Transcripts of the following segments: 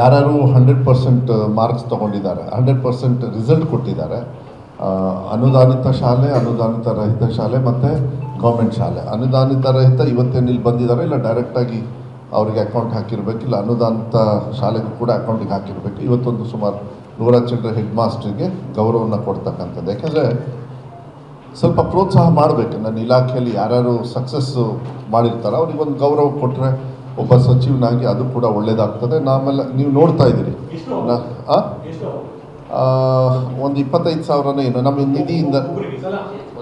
ಯಾರ್ಯಾರು hundred percent marks ತೊಗೊಂಡಿದ್ದಾರೆ, hundred percent result ಕೊಟ್ಟಿದ್ದಾರೆ. ಅನುದಾನಿತ ಶಾಲೆ, ಅನುದಾನಿತ ರಹಿತ ಶಾಲೆ ಮತ್ತು ಗೌರ್ಮೆಂಟ್ ಶಾಲೆ. ಅನುದಾನಿತ ರಹಿತ ಇವತ್ತೇನು ಇಲ್ಲಿ ಬಂದಿದ್ದಾರೆ, ಇಲ್ಲ ಡೈರೆಕ್ಟಾಗಿ ಅವರಿಗೆ ಅಕೌಂಟ್ ಹಾಕಿರ್ಬೇಕು, ಇಲ್ಲ ಅನುದಾನಿತ ಶಾಲೆಗೂ ಕೂಡ ಅಕೌಂಟಿಗೆ ಹಾಕಿರ್ಬೇಕು. ಇವತ್ತೊಂದು ಸುಮಾರು ನೂರ ಚಿಲ್ಲರೆ ಹೆಡ್ ಮಾಸ್ಟ್ರಿಗೆ ಗೌರವವನ್ನು ಕೊಡ್ತಕ್ಕಂಥದ್ದು. ಯಾಕೆಂದರೆ ಸ್ವಲ್ಪ ಪ್ರೋತ್ಸಾಹ ಮಾಡಬೇಕು. ನನ್ನ ಇಲಾಖೆಯಲ್ಲಿ ಯಾರ್ಯಾರು ಸಕ್ಸಸ್ಸು ಮಾಡಿರ್ತಾರೋ ಅವ್ರಿಗೆ ಒಂದು ಗೌರವ ಕೊಟ್ಟರೆ ಒಬ್ಬ ಸಚಿವನಾಗಿ ಅದು ಕೂಡ ಒಳ್ಳೇದಾಗ್ತದೆ. ನಾವೆಲ್ಲ ನೀವು ನೋಡ್ತಾ ಇದ್ದೀರಿ. ಒಂದು ಇಪ್ಪತ್ತೈದು ಸಾವಿರನೇ ಏನು? ನಮ್ಮ ನಿಧಿಯಿಂದ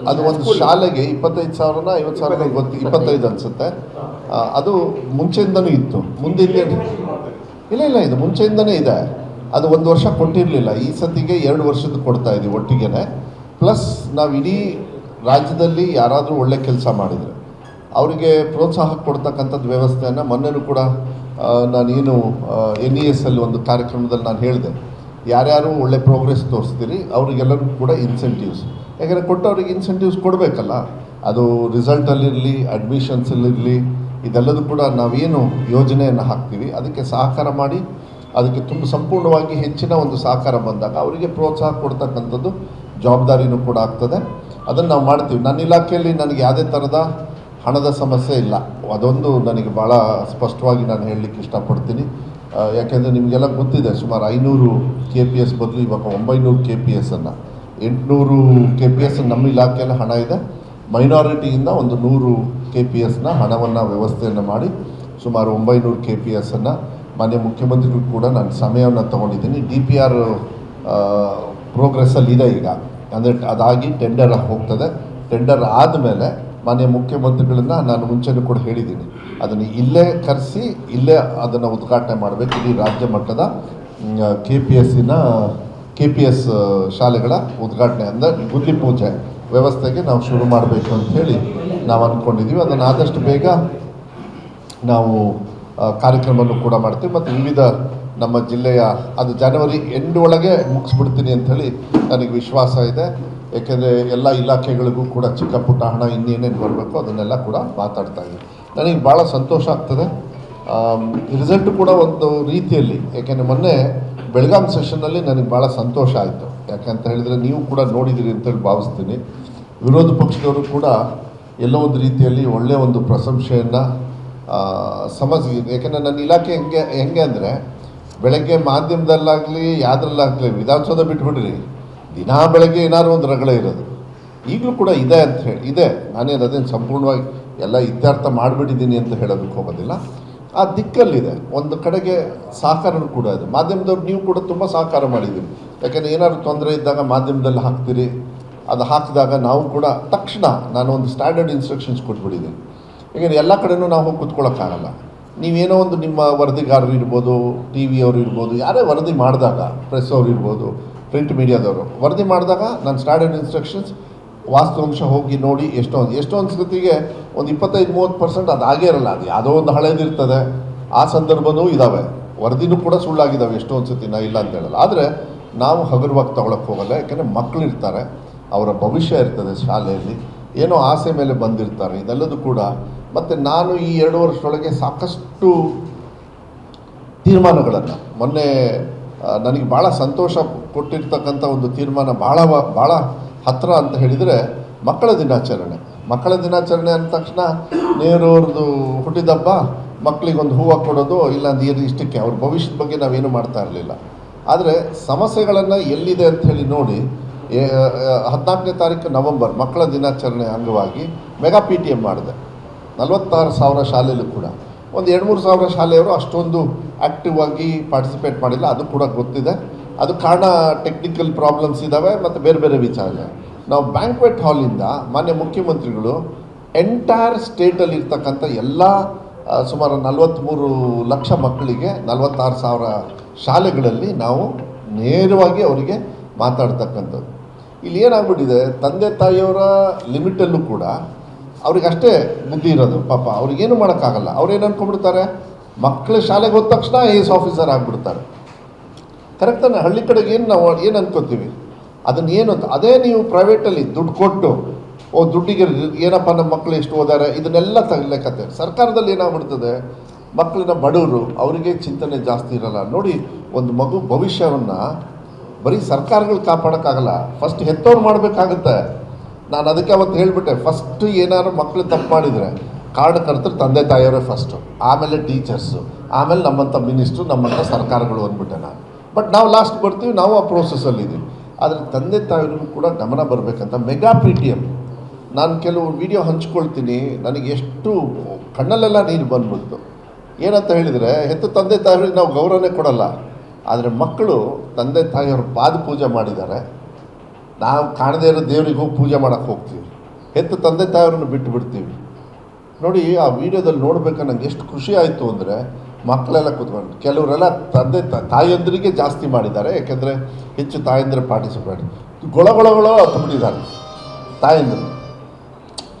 ಅದು ಒಂದು ಶಾಲೆಗೆ ಇಪ್ಪತ್ತೈದು ಸಾವಿರನ ಐವತ್ತು ಸಾವಿರ ಗೊತ್ತು ಇಪ್ಪತ್ತೈದು ಅನಿಸುತ್ತೆ. ಅದು ಮುಂಚೆಯಿಂದನೂ ಇತ್ತು. ಮುಂದಿನ ಇಲ್ಲ ಇಲ್ಲ ಇದು ಮುಂಚೆಯಿಂದನೇ ಇದೆ. ಅದು ಒಂದು ವರ್ಷ ಕೊಟ್ಟಿರಲಿಲ್ಲ. ಈ ಸತಿಗೆ ಎರಡು ವರ್ಷದ ಕೊಡ್ತಾ ಇದ್ದೀವಿ ಒಟ್ಟಿಗೆನೆ. ಪ್ಲಸ್ ನಾವು ಇಡೀ ರಾಜ್ಯದಲ್ಲಿ ಯಾರಾದರೂ ಒಳ್ಳೆ ಕೆಲಸ ಮಾಡಿದರೆ ಅವರಿಗೆ ಪ್ರೋತ್ಸಾಹ ಕೊಡ್ತಕ್ಕಂಥದ್ದು ವ್ಯವಸ್ಥೆಯನ್ನು ಮೊನ್ನೆನೂ ಕೂಡ ನಾನು ನಾನೇನು ಎನ್ ಇ ಎಸ್ ಅಲ್ಲಿ ಒಂದು ಕಾರ್ಯಕ್ರಮದಲ್ಲಿ ನಾನು ಹೇಳಿದೆ. ಯಾರ್ಯಾರು ಒಳ್ಳೆ ಪ್ರೋಗ್ರೆಸ್ ತೋರಿಸ್ತೀರಿ ಅವರಿಗೆಲ್ಲರೂ ಕೂಡ ಇನ್ಸೆಂಟಿವ್ಸ್ ಯಾಕಂದರೆ ಕೊಟ್ಟವ್ರಿಗೆ ಇನ್ಸೆಂಟಿವ್ಸ್ ಕೊಡಬೇಕಲ್ಲ. ಅದು ರಿಸಲ್ಟಲ್ಲಿರಲಿ ಅಡ್ಮಿಷನ್ಸಲ್ಲಿರಲಿ ಇದೆಲ್ಲದೂ ಕೂಡ ನಾವೇನು ಯೋಜನೆಯನ್ನು ಹಾಕ್ತೀವಿ. ಅದಕ್ಕೆ ಸಹಕಾರ ಮಾಡಿ, ಅದಕ್ಕೆ ತುಂಬ ಸಂಪೂರ್ಣವಾಗಿ ಹೆಚ್ಚಿನ ಒಂದು ಸಹಕಾರ ಬಂದಾಗ ಅವರಿಗೆ ಪ್ರೋತ್ಸಾಹ ಕೊಡ್ತಕ್ಕಂಥದ್ದು ಜವಾಬ್ದಾರಿನೂ ಕೂಡ ಆಗ್ತದೆ. ಅದನ್ನು ನಾವು ಮಾಡ್ತೀವಿ. ನನ್ನ ಇಲಾಖೆಯಲ್ಲಿ ನನಗೆ ಯಾವುದೇ ಥರದ ಹಣದ ಸಮಸ್ಯೆ ಇಲ್ಲ. ಅದೊಂದು ನನಗೆ ಭಾಳ ಸ್ಪಷ್ಟವಾಗಿ ನಾನು ಹೇಳಲಿಕ್ಕೆ ಇಷ್ಟಪಡ್ತೀನಿ. ಯಾಕೆಂದರೆ ನಿಮಗೆಲ್ಲ ಗೊತ್ತಿದೆ, ಸುಮಾರು ಐನೂರು ಕೆ ಪಿ ಎಸ್ ಬದಲು ಇವಾಗ ಒಂಬೈನೂರು ಕೆ ಪಿ ಎಸ್ಸನ್ನು ಎಂಟುನೂರು ಕೆ ಪಿ ಎಸ್ ನಮ್ಮ ಇಲಾಖೆಯಲ್ಲಿ ಹಣ ಇದೆ. ಮೈನಾರಿಟಿಯಿಂದ ಒಂದು ನೂರು ಕೆ ಪಿ ಎಸ್ನ ಹಣವನ್ನು ವ್ಯವಸ್ಥೆಯನ್ನು ಮಾಡಿ ಸುಮಾರು ಒಂಬೈನೂರು ಕೆ ಪಿ ಎಸ್ಸನ್ನು ಮಾನ್ಯ ಮುಖ್ಯಮಂತ್ರಿಗಳು ಕೂಡ ನಾನು ಸಮಯವನ್ನು ತೊಗೊಂಡಿದ್ದೀನಿ. ಡಿ ಪಿ ಆರ್ ಪ್ರೋಗ್ರೆಸ್ಸಲ್ಲಿ ಇದೆ ಈಗ. ಅಂದರೆ ಅದಾಗಿ ಟೆಂಡರ್ ಹೋಗ್ತದೆ. ಟೆಂಡರ್ ಆದಮೇಲೆ ಮಾನ್ಯ ಮುಖ್ಯಮಂತ್ರಿಗಳನ್ನ ನಾನು ಮುಂಚೆನೂ ಕೂಡ ಹೇಳಿದ್ದೀನಿ. ಅದನ್ನು ಇಲ್ಲೇ ಕರೆಸಿ, ಇಲ್ಲೇ ಅದನ್ನು ಉದ್ಘಾಟನೆ ಮಾಡಬೇಕು. ಇಡೀ ರಾಜ್ಯ ಮಟ್ಟದ ಕೆ ಪಿ ಎಸ್ಸಿನ ಕೆ ಪಿ ಎಸ್ ಶಾಲೆಗಳ ಉದ್ಘಾಟನೆ ಅಂದರೆ ಗುದ್ಲಿ ಪೂಜೆ ವ್ಯವಸ್ಥೆಗೆ ನಾವು ಶುರು ಮಾಡಬೇಕು ಅಂತ ಹೇಳಿ ನಾವು ಅಂದ್ಕೊಂಡಿದ್ದೀವಿ ಅದನ್ನು ಆದಷ್ಟು ಬೇಗ ನಾವು ಕಾರ್ಯಕ್ರಮವನ್ನು ಕೂಡ ಮಾಡ್ತೀವಿ. ಮತ್ತು ವಿವಿಧ ನಮ್ಮ ಜಿಲ್ಲೆಯ, ಅದು ಜನವರಿ ಎಂಡ್ ಒಳಗೆ ಮುಗಿಸ್ಬಿಡ್ತೀನಿ ಅಂಥೇಳಿ ನನಗೆ ವಿಶ್ವಾಸ ಇದೆ. ಏಕೆಂದರೆ ಎಲ್ಲ ಇಲಾಖೆಗಳಿಗೂ ಕೂಡ ಚಿಕ್ಕ ಪುಟ್ಟ ಹಣ ಇನ್ನೇನೇನು ಬರಬೇಕು ಅದನ್ನೆಲ್ಲ ಕೂಡ ಮಾತಾಡ್ತಾ ಇದ್ದೀವಿ ನನಗೆ ಭಾಳ ಸಂತೋಷ ಆಗ್ತದೆ. ರಿಸಲ್ಟ್ ಕೂಡ ಒಂದು ರೀತಿಯಲ್ಲಿ, ಯಾಕೆಂದರೆ ಮೊನ್ನೆ ಬೆಳಗಾಂ ಸೆಷನ್ನಲ್ಲಿ ನನಗೆ ಭಾಳ ಸಂತೋಷ ಆಯಿತು. ಯಾಕಂತ ಹೇಳಿದರೆ ನೀವು ಕೂಡ ನೋಡಿದ್ದೀರಿ ಅಂತೇಳಿ ಭಾವಿಸ್ತೀನಿ. ವಿರೋಧ ಪಕ್ಷದವರು ಕೂಡ ಎಲ್ಲೋ ಒಂದು ರೀತಿಯಲ್ಲಿ ಒಳ್ಳೆಯ ಒಂದು ಪ್ರಶಂಸೆಯನ್ನು ಸಮಸ್ಯೆ ಯಾಕೆಂದರೆ ನನ್ನ ಇಲಾಖೆ ಹೆಂಗೆ ಹೆಂಗೆ ಅಂದರೆ, ಬೆಳಗ್ಗೆ ಮಾಧ್ಯಮದಲ್ಲಾಗಲಿ, ಯಾವುದ್ರಲ್ಲಾಗಲಿ, ವಿಧಾನಸೌಧ ಬಿಟ್ಬಿಡ್ರಿ. ದಿನಾ ಬೆಳಗ್ಗೆ ಏನಾದ್ರು ಒಂದು ರಗಳೆ ಇರೋದು. ಈಗಲೂ ಕೂಡ ಇದೆ ಅಂತ ಹೇಳಿ, ಇದೆ. ನಾನೇನು ಅದೇನು ಸಂಪೂರ್ಣವಾಗಿ ಎಲ್ಲ ಇತ್ಯರ್ಥ ಮಾಡಿಬಿಟ್ಟಿದ್ದೀನಿ ಅಂತ ಹೇಳೋದಕ್ಕೆ ಹೋಗೋದಿಲ್ಲ. ಆ ದಿಕ್ಕಲ್ಲಿದೆ. ಒಂದು ಕಡೆಗೆ ಸಹಕಾರನೂ ಕೂಡ ಇದೆ. ಮಾಧ್ಯಮದವ್ರು ನೀವು ಕೂಡ ತುಂಬ ಸಹಕಾರ ಮಾಡಿದ್ದೀರಿ. ಯಾಕೆಂದರೆ ಏನಾದ್ರು ತೊಂದರೆ ಇದ್ದಾಗ ಮಾಧ್ಯಮದಲ್ಲಿ ಹಾಕ್ತೀರಿ. ಅದು ಹಾಕಿದಾಗ ನಾವು ಕೂಡ ತಕ್ಷಣ ನಾನು ಒಂದು ಸ್ಟ್ಯಾಂಡರ್ಡ್ ಇನ್ಸ್ಟ್ರಕ್ಷನ್ಸ್ ಕೊಟ್ಬಿಟ್ಟಿದ್ದೀನಿ. ಯಾಕೆಂದರೆ ಎಲ್ಲ ಕಡೆನೂ ನಾವು ಹೋಗಿ ಕೂತ್ಕೊಳ್ಳೋಕ್ಕಾಗಲ್ಲ. ನೀವೇನೋ ಒಂದು ನಿಮ್ಮ ವರದಿಗಾರರು ಇರ್ಬೋದು, ಟಿ ವಿಯವರು ಇರ್ಬೋದು, ಯಾರೇ ವರದಿ ಮಾಡಿದಾಗ ಪ್ರೆಸ್ ಅವ್ರು ಇರ್ಬೋದು ಪ್ರಿಂಟ್ ಮೀಡಿಯಾದವರು ವರದಿ ಮಾಡಿದಾಗ ನಾನು ಸ್ಟ್ಯಾಂಡರ್ಡ್ ಇನ್ಸ್ಟ್ರಕ್ಷನ್ಸ್ ವಾಸ್ತವಾಂಶ ಹೋಗಿ ನೋಡಿ ಎಷ್ಟೊಂದು ಎಷ್ಟೊಂದು ಸತಿಗೆ ಒಂದು ಇಪ್ಪತ್ತೈದು, ಮೂವತ್ತು ಪರ್ಸೆಂಟ್ ಅದು ಆಗೇ ಇರಲ್ಲ. ಅದು ಯಾವುದೋ ಒಂದು ಹಳೇದಿರ್ತದೆ ಆ ಸಂದರ್ಭನೂ ಇದ್ದಾವೆ ವರದಿನೂ ಕೂಡ ಸುಳ್ಳಾಗಿದ್ದಾವೆ ಎಷ್ಟೊಂದು ಸತಿ ನಾ ಇಲ್ಲ ಅಂತ ಹೇಳಲ್ಲ. ಆದರೆ ನಾವು ಹಗುರವಾಗಿ ತಗೊಳಕ್ಕೆ ಹೋಗಲ್ಲ. ಯಾಕೆಂದರೆ ಮಕ್ಕಳು ಇರ್ತಾರೆ. ಅವರ ಭವಿಷ್ಯ ಇರ್ತದೆ ಶಾಲೆಯಲ್ಲಿ. ಏನೋ ಆಸೆ ಮೇಲೆ ಬಂದಿರ್ತಾರೆ. ಇದೆಲ್ಲದೂ ಕೂಡ ಮತ್ತು ನಾನು ಈ ಎರಡು ವರ್ಷದೊಳಗೆ ಸಾಕಷ್ಟು ತೀರ್ಮಾನಗಳನ್ನು ಮೊನ್ನೆ ನನಗೆ ಭಾಳ ಸಂತೋಷ ಕೊಟ್ಟಿರ್ತಕ್ಕಂಥ ಒಂದು ತೀರ್ಮಾನ ಭಾಳ ಭಾಳ ಹತ್ತಿರ ಅಂತ ಹೇಳಿದರೆ ಮಕ್ಕಳ ದಿನಾಚರಣೆ. ಮಕ್ಕಳ ದಿನಾಚರಣೆ ಅಂದ ತಕ್ಷಣ ನೇರವ್ರದ್ದು ಹುಟ್ಟಿದಬ್ಬ ಮಕ್ಕಳಿಗೆ ಒಂದು ಹೂವು ಕೊಡೋದು ಇಲ್ಲ ನೀರು ಇಷ್ಟಕ್ಕೆ. ಅವ್ರ ಭವಿಷ್ಯದ ಬಗ್ಗೆ ನಾವೇನು ಮಾಡ್ತಾ ಇರಲಿಲ್ಲ. ಆದರೆ ಸಮಸ್ಯೆಗಳನ್ನು ಎಲ್ಲಿದೆ ಅಂತ ಹೇಳಿ ನೋಡಿ ಹದಿನಾಲ್ಕನೇ ತಾರೀಕು ನವಂಬರ್ ಮಕ್ಕಳ ದಿನಾಚರಣೆ ಅಂಗವಾಗಿ ಮೆಗಾ ಪಿ ಟಿ ಎಂ ಮಾಡಿದೆ. ನಲವತ್ತಾರು ಸಾವಿರ ಶಾಲೆಯಲ್ಲೂ ಕೂಡ. ಒಂದು ಎರಡು ಮೂರು ಸಾವಿರ ಶಾಲೆಯವರು ಅಷ್ಟೊಂದು ಆ್ಯಕ್ಟಿವ್ ಆಗಿ ಪಾರ್ಟಿಸಿಪೇಟ್ ಮಾಡಿಲ್ಲ, ಅದು ಕೂಡ ಗೊತ್ತಿದೆ. ಅದು ಕಾರಣ ಟೆಕ್ನಿಕಲ್ ಪ್ರಾಬ್ಲಮ್ಸ್ ಇದ್ದಾವೆ ಮತ್ತು ಬೇರೆ ಬೇರೆ ವಿಚಾರ. ನಾವು ಬ್ಯಾಂಕ್ವೆಟ್ ಹಾಲಿಂದ ಮಾನ್ಯ ಮುಖ್ಯಮಂತ್ರಿಗಳು ಎಂಟೈರ್ ಸ್ಟೇಟಲ್ಲಿ ಇರ್ತಕ್ಕಂಥ ಎಲ್ಲ ಸುಮಾರು ನಲವತ್ತ್ಮೂರು ಲಕ್ಷ ಮಕ್ಕಳಿಗೆ ನಲವತ್ತಾರು ಸಾವಿರ ಶಾಲೆಗಳಲ್ಲಿ ನಾವು ನೇರವಾಗಿ ಅವರಿಗೆ ಮಾತಾಡ್ತಕ್ಕಂಥದ್ದು. ಇಲ್ಲಿ ಏನಾಗ್ಬಿಟ್ಟಿದೆ, ತಂದೆ ತಾಯಿಯವರ ಲಿಮಿಟಲ್ಲೂ ಕೂಡ ಅವ್ರಿಗೆ ಅಷ್ಟೇ ಬುದ್ಧಿ ಇರೋದು, ಪಾಪ. ಅವ್ರಿಗೇನು ಮಾಡೋಕ್ಕಾಗಲ್ಲ. ಅವ್ರೇನು ಅನ್ಕೊಂಡ್ಬಿಡ್ತಾರೆ? ಮಕ್ಕಳು ಶಾಲೆಗೆ ಹೋದ ತಕ್ಷಣ ಐ ಎಸ್ ಆಫೀಸರ್ ಆಗಿಬಿಡ್ತಾರೆ. ಕರೆಕ್ಟಾನೆ ಹಳ್ಳಿ ಕಡೆಗೆ ಏನು ನಾವು, ಏನು ಅನ್ಕೋತೀವಿ? ಅದನ್ನು ಏನು ಅಂತ ಅದೇ ನೀವು ಪ್ರೈವೇಟಲ್ಲಿ ದುಡ್ಡು ಕೊಟ್ಟು, ಓ, ದುಡ್ಡಿಗೆ ಏನಪ್ಪ ನಮ್ಮ ಮಕ್ಕಳು ಎಷ್ಟು ಓದಾರೆ? ಇದನ್ನೆಲ್ಲ ತಗಲೇಕತ್ತೆ ಸರ್ಕಾರದಲ್ಲಿ ಏನಾಗ್ಬಿಡ್ತದೆ? ಮಕ್ಕಳನ್ನ ಬಡವರು ಅವರಿಗೆ ಚಿಂತನೆ ಜಾಸ್ತಿ ಇರಲ್ಲ. ನೋಡಿ, ಒಂದು ಮಗು ಭವಿಷ್ಯವನ್ನು ಬರೀ ಸರ್ಕಾರಗಳು ಕಾಪಾಡೋಕ್ಕಾಗಲ್ಲ. ಫಸ್ಟ್ ಹೆತ್ತವ್ರು ಮಾಡಬೇಕಾಗುತ್ತೆ. ನಾನು ಅದಕ್ಕೆ ಅವತ್ತು ಹೇಳಿಬಿಟ್ಟೆ ಫಸ್ಟ್ ಏನಾದ್ರು ಮಕ್ಕಳು ತಪ್ಪು ಮಾಡಿದರೆ ಕಾರಣಕರ್ತರು ತಂದೆ ತಾಯಿಯವರೇ ಫಸ್ಟು ಆಮೇಲೆ ಟೀಚರ್ಸು ಆಮೇಲೆ ನಮ್ಮಂಥ ಮಿನಿಸ್ಟ್ರು ನಮ್ಮಂಥ ಸರ್ಕಾರಗಳು ಅಂದ್ಬಿಟ್ಟೆ ನಾನು. ಬಟ್ ನಾವು ಲಾಸ್ಟ್ ಬರ್ತೀವಿ, ನಾವು ಆ ಪ್ರೋಸೆಸ್ಸಲ್ಲಿದ್ದೀವಿ ಆದರೆ ತಂದೆ ತಾಯಿಯವ್ರಿಗೂ ಕೂಡ ಗಮನ ಬರಬೇಕಂತ ಮೆಗಾ ಪಿ ನಾನು ಕೆಲವು ವಿಡಿಯೋ ಹಂಚ್ಕೊಳ್ತೀನಿ, ನನಗೆ ಎಷ್ಟು ಕಣ್ಣಲ್ಲೆಲ್ಲ ನೀರು ಬಂದ್ಬಿಡ್ತು. ಏನಂತ ಹೇಳಿದರೆ, ಹೆತ್ತು ತಂದೆ ತಾಯಿಯವ್ರಿಗೆ ನಾವು ಗೌರವನೇ ಕೊಡಲ್ಲ. ಆದರೆ ಮಕ್ಕಳು ತಂದೆ ತಾಯಿಯವರು ಪಾದ ಪೂಜೆ ಮಾಡಿದ್ದಾರೆ. ನಾವು ಕಾಣದೇ ಇರೋ ದೇವರಿಗೆ ಹೋಗಿ ಪೂಜೆ ಮಾಡೋಕ್ಕೆ ಹೋಗ್ತೀವಿ. ಹೆತ್ತು ತಂದೆ ತಾಯಿಯವ್ರನ್ನ ಬಿಟ್ಟು ಬಿಡ್ತೀವಿ. ನೋಡಿ, ಆ ವಿಡಿಯೋದಲ್ಲಿ ನೋಡ್ಬೇಕು ನಂಗೆ ಎಷ್ಟು ಖುಷಿ ಆಯಿತು ಅಂದರೆ ಮಕ್ಕಳೆಲ್ಲ ಕೂತ್ಕೊಂಡು, ಕೆಲವರೆಲ್ಲ ತಂದೆ ತ- ತಾಯಂದಿರಿಗೆ ಜಾಸ್ತಿ ಮಾಡಿದ್ದಾರೆ, ಯಾಕೆಂದರೆ ಹೆಚ್ಚು ತಾಯಂದ್ರೆ ಪಾರ್ಟಿಸಿಪೇಟ್. ಗೊಳಗೊಳಗೊಳ ಹತ್ಬಿಟ್ಟಿದ್ದಾರೆ ತಾಯಂದಿರು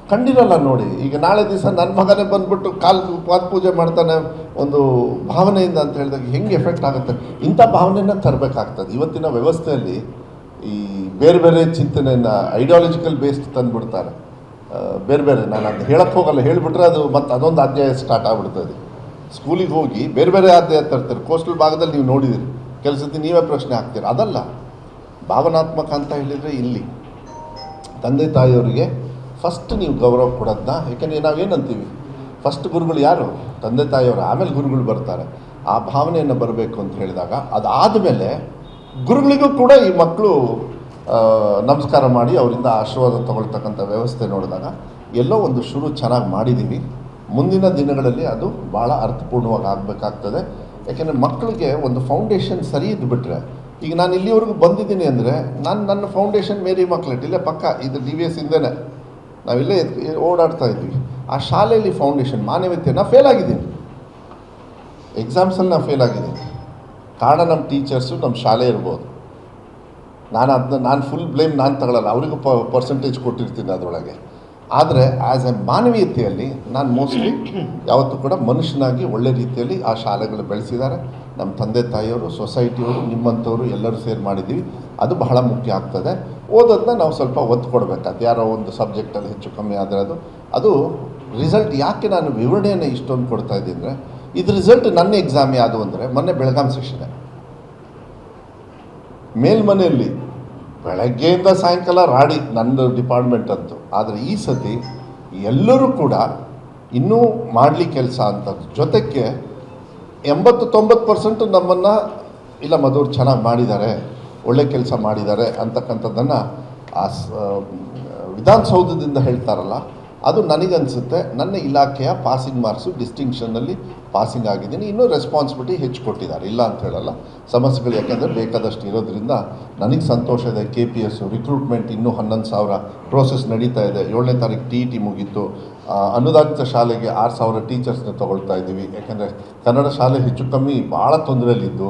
ಕಂಡಿರಲ್ಲ ನೋಡಿ, ಈಗ ನಾಳೆ ದಿವಸ ನನ್ನ ಮಗನೇ ಬಂದ್ಬಿಟ್ಟು ಕಾಲು, ಪಾದ ಪೂಜೆ ಮಾಡ್ತಾನೆ ಒಂದು ಭಾವನೆಯಿಂದ ಅಂತ ಹೇಳಿದಾಗ ಹೆಂಗೆ ಎಫೆಕ್ಟ್ ಆಗುತ್ತೆ? ಇಂಥ ಭಾವನೆಯನ್ನು ತರಬೇಕಾಗ್ತದೆ. ಇವತ್ತಿನ ವ್ಯವಸ್ಥೆಯಲ್ಲಿ ಈ ಬೇರೆ ಬೇರೆ ಚಿಂತನೆಯನ್ನು ಐಡಿಯಾಲಜಿಕಲ್ ಬೇಸ್ಡ್ ತಂದುಬಿಡ್ತಾರೆ. ಬೇರೆ ಬೇರೆ, ನಾನು ಅದು ಹೇಳಕ್ಕೆ ಹೋಗಲ್ಲ, ಹೇಳಿಬಿಟ್ರೆ ಅದು ಮತ್ತೆ ಅದೊಂದು ಅಧ್ಯಾಯ ಸ್ಟಾರ್ಟ್ ಆಗ್ಬಿಡ್ತದೆ ಸ್ಕೂಲಿಗೆ ಹೋಗಿ ಬೇರೆ ಬೇರೆ ಅಧ್ಯಾಯ ತರ್ತಾರೆ. ಕೋಸ್ಟಲ್ ಭಾಗದಲ್ಲಿ ನೀವು ನೋಡಿದಿರಿ. ಕೆಲಸದ ನೀವೇ ಪ್ರಶ್ನೆ ಹಾಕ್ತೀರಿ. ಅದಲ್ಲ. ಭಾವನಾತ್ಮಕ ಅಂತ ಹೇಳಿದರೆ ಇಲ್ಲಿ. ತಂದೆ ತಾಯಿಯವರಿಗೆ ಫಸ್ಟ್ ನೀವು ಗೌರವ ಕೊಡೋದನ್ನ ಯಾಕಂದರೆ ನಾವೇನಂತೀವಿ ಫಸ್ಟ್ ಗುರುಗಳು ಯಾರು? ತಂದೆ ತಾಯಿಯವರು. ಆಮೇಲೆ ಗುರುಗಳು ಬರ್ತಾರೆ. ಆ ಭಾವನೆಯನ್ನು ಬರಬೇಕು ಅಂತ ಹೇಳಿದಾಗ ಅದಾದ ಮೇಲೆ ಗುರುಗಳಿಗೂ ಕೂಡ ಈ ಮಕ್ಕಳು ನಮಸ್ಕಾರ ಮಾಡಿ ಅವರಿಂದ ಆಶೀರ್ವಾದ ತಗೊಳ್ತಕ್ಕಂಥ ವ್ಯವಸ್ಥೆ ನೋಡಿದಾಗ ಎಲ್ಲೋ ಒಂದು ಶುರು ಚೆನ್ನಾಗಿ ಮಾಡಿದ್ದೀವಿ ಮುಂದಿನ ದಿನಗಳಲ್ಲಿ ಅದು ಭಾಳ ಅರ್ಥಪೂರ್ಣವಾಗಿ ಆಗಬೇಕಾಗ್ತದೆ. ಯಾಕೆಂದರೆ ಮಕ್ಕಳಿಗೆ ಒಂದು ಫೌಂಡೇಶನ್ ಸರಿ ಇದ್ದುಬಿಟ್ರೆ ಈಗ ನಾನು ಇಲ್ಲಿವರೆಗೂ ಬಂದಿದ್ದೀನಿ ಅಂದರೆ ನಾನು ನನ್ನ ಫೌಂಡೇಶನ್ ಮೇರಿ ಮಕ್ಳೆಟ್ ಇಲ್ಲೇ ಪಕ್ಕ ಇದು ಡಿ ವಿ ಎಸ್ ಇಂದೇ ನಾವಿಲ್ಲೇ ಓಡಾಡ್ತಾ ಇದ್ವಿ. ಆ ಶಾಲೆಯಲ್ಲಿ ಫೌಂಡೇಶನ್ ಮಾನವೀಯತೆ ನಾ ಫೇಲ್ ಆಗಿದ್ದೀನಿ. ಎಕ್ಸಾಮ್ಸಲ್ಲಿ ನಾನು ಫೇಲ್ ಆಗಿದ್ದೀನಿ. ಕಾರಣ ನಮ್ಮ ಟೀಚರ್ಸು ನಮ್ಮ ಶಾಲೆ ಇರ್ಬೋದು. ನಾನು ಅದನ್ನ, ನಾನು ಫುಲ್ ಬ್ಲೇಮ್ ನಾನು ತಗೊಳ್ಳಲ್ಲ ಅವರಿಗೂ ಪ ಪರ್ಸೆಂಟೇಜ್ ಕೊಟ್ಟಿರ್ತೀನಿ ಅದರೊಳಗೆ. ಆದರೆ ಆ್ಯಸ್ ಎ ಮಾನವೀಯತೆಯಲ್ಲಿ, ನಾನು ಮೋಸ್ಟ್ಲಿ ಯಾವತ್ತೂ ಕೂಡ ಮನುಷ್ಯನಾಗಿ ಒಳ್ಳೆ ರೀತಿಯಲ್ಲಿ ಆ ಶಾಲೆಗಳು ಬೆಳೆಸಿದ್ದಾರೆ. ನಮ್ಮ ತಂದೆ ತಾಯಿಯವರು ಸೊಸೈಟಿಯವರು ನಿಮ್ಮಂಥವ್ರು ಎಲ್ಲರೂ ಸೇರ್ ಮಾಡಿದ್ದೀವಿ. ಅದು ಬಹಳ ಮುಖ್ಯ ಆಗ್ತದೆ. ಓದೋದನ್ನ ನಾವು ಸ್ವಲ್ಪ ಒತ್ತು ಕೊಡಬೇಕು ಅದು ಯಾರೋ ಒಂದು ಸಬ್ಜೆಕ್ಟಲ್ಲಿ ಹೆಚ್ಚು ಕಮ್ಮಿ ಆದರೆ ಅದು. ಅದು ರಿಸಲ್ಟ್ ಯಾಕೆ ನಾನು ವಿವರಣೆಯನ್ನು ಇಷ್ಟೊಂದು ಕೊಡ್ತಾ ಇದ್ದೀನಿ ಅಂದರೆ, ಇದು ರಿಸಲ್ಟ್ ನನ್ನ ಎಕ್ಸಾಮ್ ಯಾವುದು ಅಂದರೆ, ಮೊನ್ನೆ ಬೆಳಗಾಂ ಸೆಷನ್ ಮೇಲ್ಮನೆಯಲ್ಲಿ ಬೆಳಗ್ಗೆಯಿಂದ ಸಾಯಂಕಾಲ ರಾಡಿ ನನ್ನ ಡಿಪಾರ್ಟ್ಮೆಂಟ್ ಅಂತೂ. ಆದರೆ ಈ ಸತಿ ಎಲ್ಲರೂ ಕೂಡ ಇನ್ನೂ ಮಾಡಲಿ ಕೆಲಸ ಅಂತ. ಜೊತೆಗೆ ಎಂಬತ್ತು ತೊಂಬತ್ತು ಪರ್ಸೆಂಟ್ ನಮ್ಮನ್ನು, ಇಲ್ಲ ಮಧುರ್ ಚೆನ್ನಾಗಿ ಮಾಡಿದ್ದಾರೆ, ಒಳ್ಳೆ ಕೆಲಸ ಮಾಡಿದ್ದಾರೆ ಅಂತಕ್ಕಂಥದ್ದನ್ನು ಆ, ವಿಧಾನಸೌಧದಿಂದ ಹೇಳ್ತಾರಲ್ಲ ಅದು ನನಗನ್ಸುತ್ತೆ. ನನ್ನ ಇಲಾಖೆಯ ಪಾಸಿಂಗ್ ಮಾರ್ಕ್ಸು ಡಿಸ್ಟಿಂಕ್ಷನ್ನಲ್ಲಿ ಪಾಸಿಂಗ್ ಆಗಿದ್ದೀನಿ. ಇನ್ನೂ ರೆಸ್ಪಾನ್ಸಿಬಿಲಿಟಿ ಹೆಚ್ಚು ಕೊಟ್ಟಿದ್ದಾರೆ. ಇಲ್ಲ ಅಂತ ಹೇಳಲ್ಲ. ಸಮಸ್ಯೆಗಳು ಯಾಕೆಂದರೆ ಬೇಕಾದಷ್ಟು ಇರೋದ್ರಿಂದ ನನಗೆ ಸಂತೋಷ ಇದೆ. ಕೆ ಪಿ ಎಸ್ಸು ರಿಕ್ರೂಟ್ಮೆಂಟ್ ಇನ್ನೂ ಹನ್ನೊಂದು ಸಾವಿರ ಪ್ರೋಸೆಸ್ ನಡೀತಾ ಇದೆ. ಏಳನೇ ತಾರೀಕು ಟಿ ಇ ಟಿ ಮುಗೀತು. ಅನುದಾನಿತ ಶಾಲೆಗೆ ಆರು ಸಾವಿರ ಟೀಚರ್ಸ್ನ ತೊಗೊಳ್ತಾ ಇದ್ದೀವಿ. ಯಾಕೆಂದರೆ ಕನ್ನಡ ಶಾಲೆ ಹೆಚ್ಚು ಕಮ್ಮಿ ಭಾಳ ತೊಂದರೆಯಲ್ಲಿದ್ದು.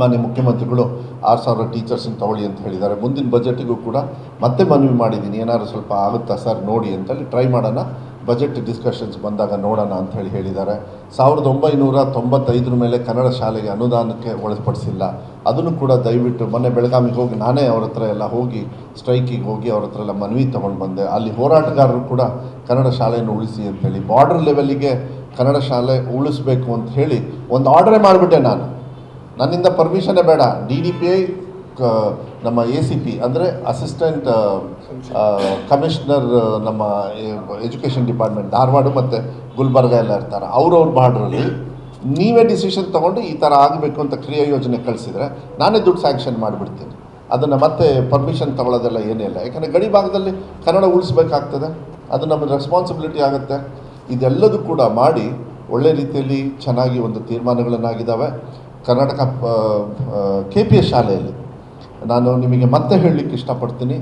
ಮಾನ್ಯ ಮುಖ್ಯಮಂತ್ರಿಗಳು ಆರು ಸಾವಿರ ಟೀಚರ್ಸನ್ನು ತಗೊಳ್ಳಿ ಅಂತ ಹೇಳಿದ್ದಾರೆ. ಮುಂದಿನ ಬಜೆಟಿಗೂ ಕೂಡ ಮತ್ತೆ ಮನವಿ ಮಾಡಿದ್ದೀನಿ. ಏನಾದ್ರು ಸ್ವಲ್ಪ ಆಗುತ್ತಾ ಸರ್? ನೋಡಿ ಅಂತೇಳಿ ಟ್ರೈ ಮಾಡೋಣ. ಬಜೆಟ್ ಡಿಸ್ಕಷನ್ಸ್ ಬಂದಾಗ ನೋಡೋಣ ಅಂತ ಹೇಳಿ ಹೇಳಿದ್ದಾರೆ. ಸಾವಿರದ ಒಂಬೈನೂರ ತೊಂಬತ್ತೈದರ ಮೇಲೆ ಕನ್ನಡ ಶಾಲೆಗೆ ಅನುದಾನಕ್ಕೆ ಒಳಪಡಿಸಿಲ್ಲ. ಅದನ್ನು ಕೂಡ ದಯವಿಟ್ಟು ಮೊನ್ನೆ ಬೆಳಗಾವಿಗೆ ಹೋಗಿ ನಾನೇ ಅವ್ರ ಹತ್ರ ಎಲ್ಲ ಹೋಗಿ, ಸ್ಟ್ರೈಕಿಗೆ ಹೋಗಿ ಅವ್ರ ಹತ್ರ ಎಲ್ಲ ಮನವಿ ತೊಗೊಂಡು ಬಂದೆ. ಅಲ್ಲಿ ಹೋರಾಟಗಾರರು ಕೂಡ ಕನ್ನಡ ಶಾಲೆಯನ್ನು ಉಳಿಸಿ ಅಂತೇಳಿ ಬಾರ್ಡರ್ ಲೆವೆಲ್ಲಿಗೆ ಕನ್ನಡ ಶಾಲೆ ಉಳಿಸ್ಬೇಕು ಅಂತ ಹೇಳಿ ಒಂದು ಆರ್ಡ್ರೇ ಮಾಡಿಬಿಟ್ಟೆ ನಾನು. ನನ್ನಿಂದ ಪರ್ಮಿಷನೇ ಬೇಡ. ಡಿ ಡಿ ಪಿ ಐ ನಮ್ಮ ಎ ಸಿ ಪಿ ಅಂದರೆ ಅಸಿಸ್ಟೆಂಟ್ ಕಮಿಷನರ್ ನಮ್ಮ ಎಜುಕೇಷನ್ ಡಿಪಾರ್ಟ್ಮೆಂಟ್ ಧಾರವಾಡ ಮತ್ತು ಗುಲ್ಬರ್ಗ ಎಲ್ಲ ಇರ್ತಾರೆ. ಅವ್ರವ್ರ ಬಾರ್ಡ್ರಲ್ಲಿ ನೀವೇ ಡಿಸಿಷನ್ ತೊಗೊಂಡು ಈ ಥರ ಆಗಬೇಕು ಅಂತ ಕ್ರಿಯಾ ಯೋಜನೆ ಕಳಿಸಿದರೆ ನಾನೇ ದುಡ್ಡು ಸ್ಯಾಂಕ್ಷನ್ ಮಾಡಿಬಿಡ್ತೀನಿ. ಅದನ್ನು ಮತ್ತೆ ಪರ್ಮಿಷನ್ ತಗೊಳ್ಳೋದೆಲ್ಲ ಏನಿಲ್ಲ ಯಾಕಂದರೆ ಗಡಿ ಭಾಗದಲ್ಲಿ ಕನ್ನಡ ಉಳಿಸ್ಬೇಕಾಗ್ತದೆ. ಅದು ನಮ್ಮ ರೆಸ್ಪಾನ್ಸಿಬಿಲಿಟಿ ಆಗುತ್ತೆ. ಇದೆಲ್ಲದೂ ಕೂಡ ಮಾಡಿ ಒಳ್ಳೆ ರೀತಿಯಲ್ಲಿ ಚೆನ್ನಾಗಿ ಒಂದು ತೀರ್ಮಾನಗಳನ್ನಾಗಿದ್ದಾವೆ ಕರ್ನಾಟಕ ಕೆ ಪಿ ಎಸ್ ಶಾಲೆಯಲ್ಲಿ. ನಾನು ನಿಮಗೆ ಮತ್ತೆ ಹೇಳಲಿಕ್ಕೆ ಇಷ್ಟಪಡ್ತೀನಿ.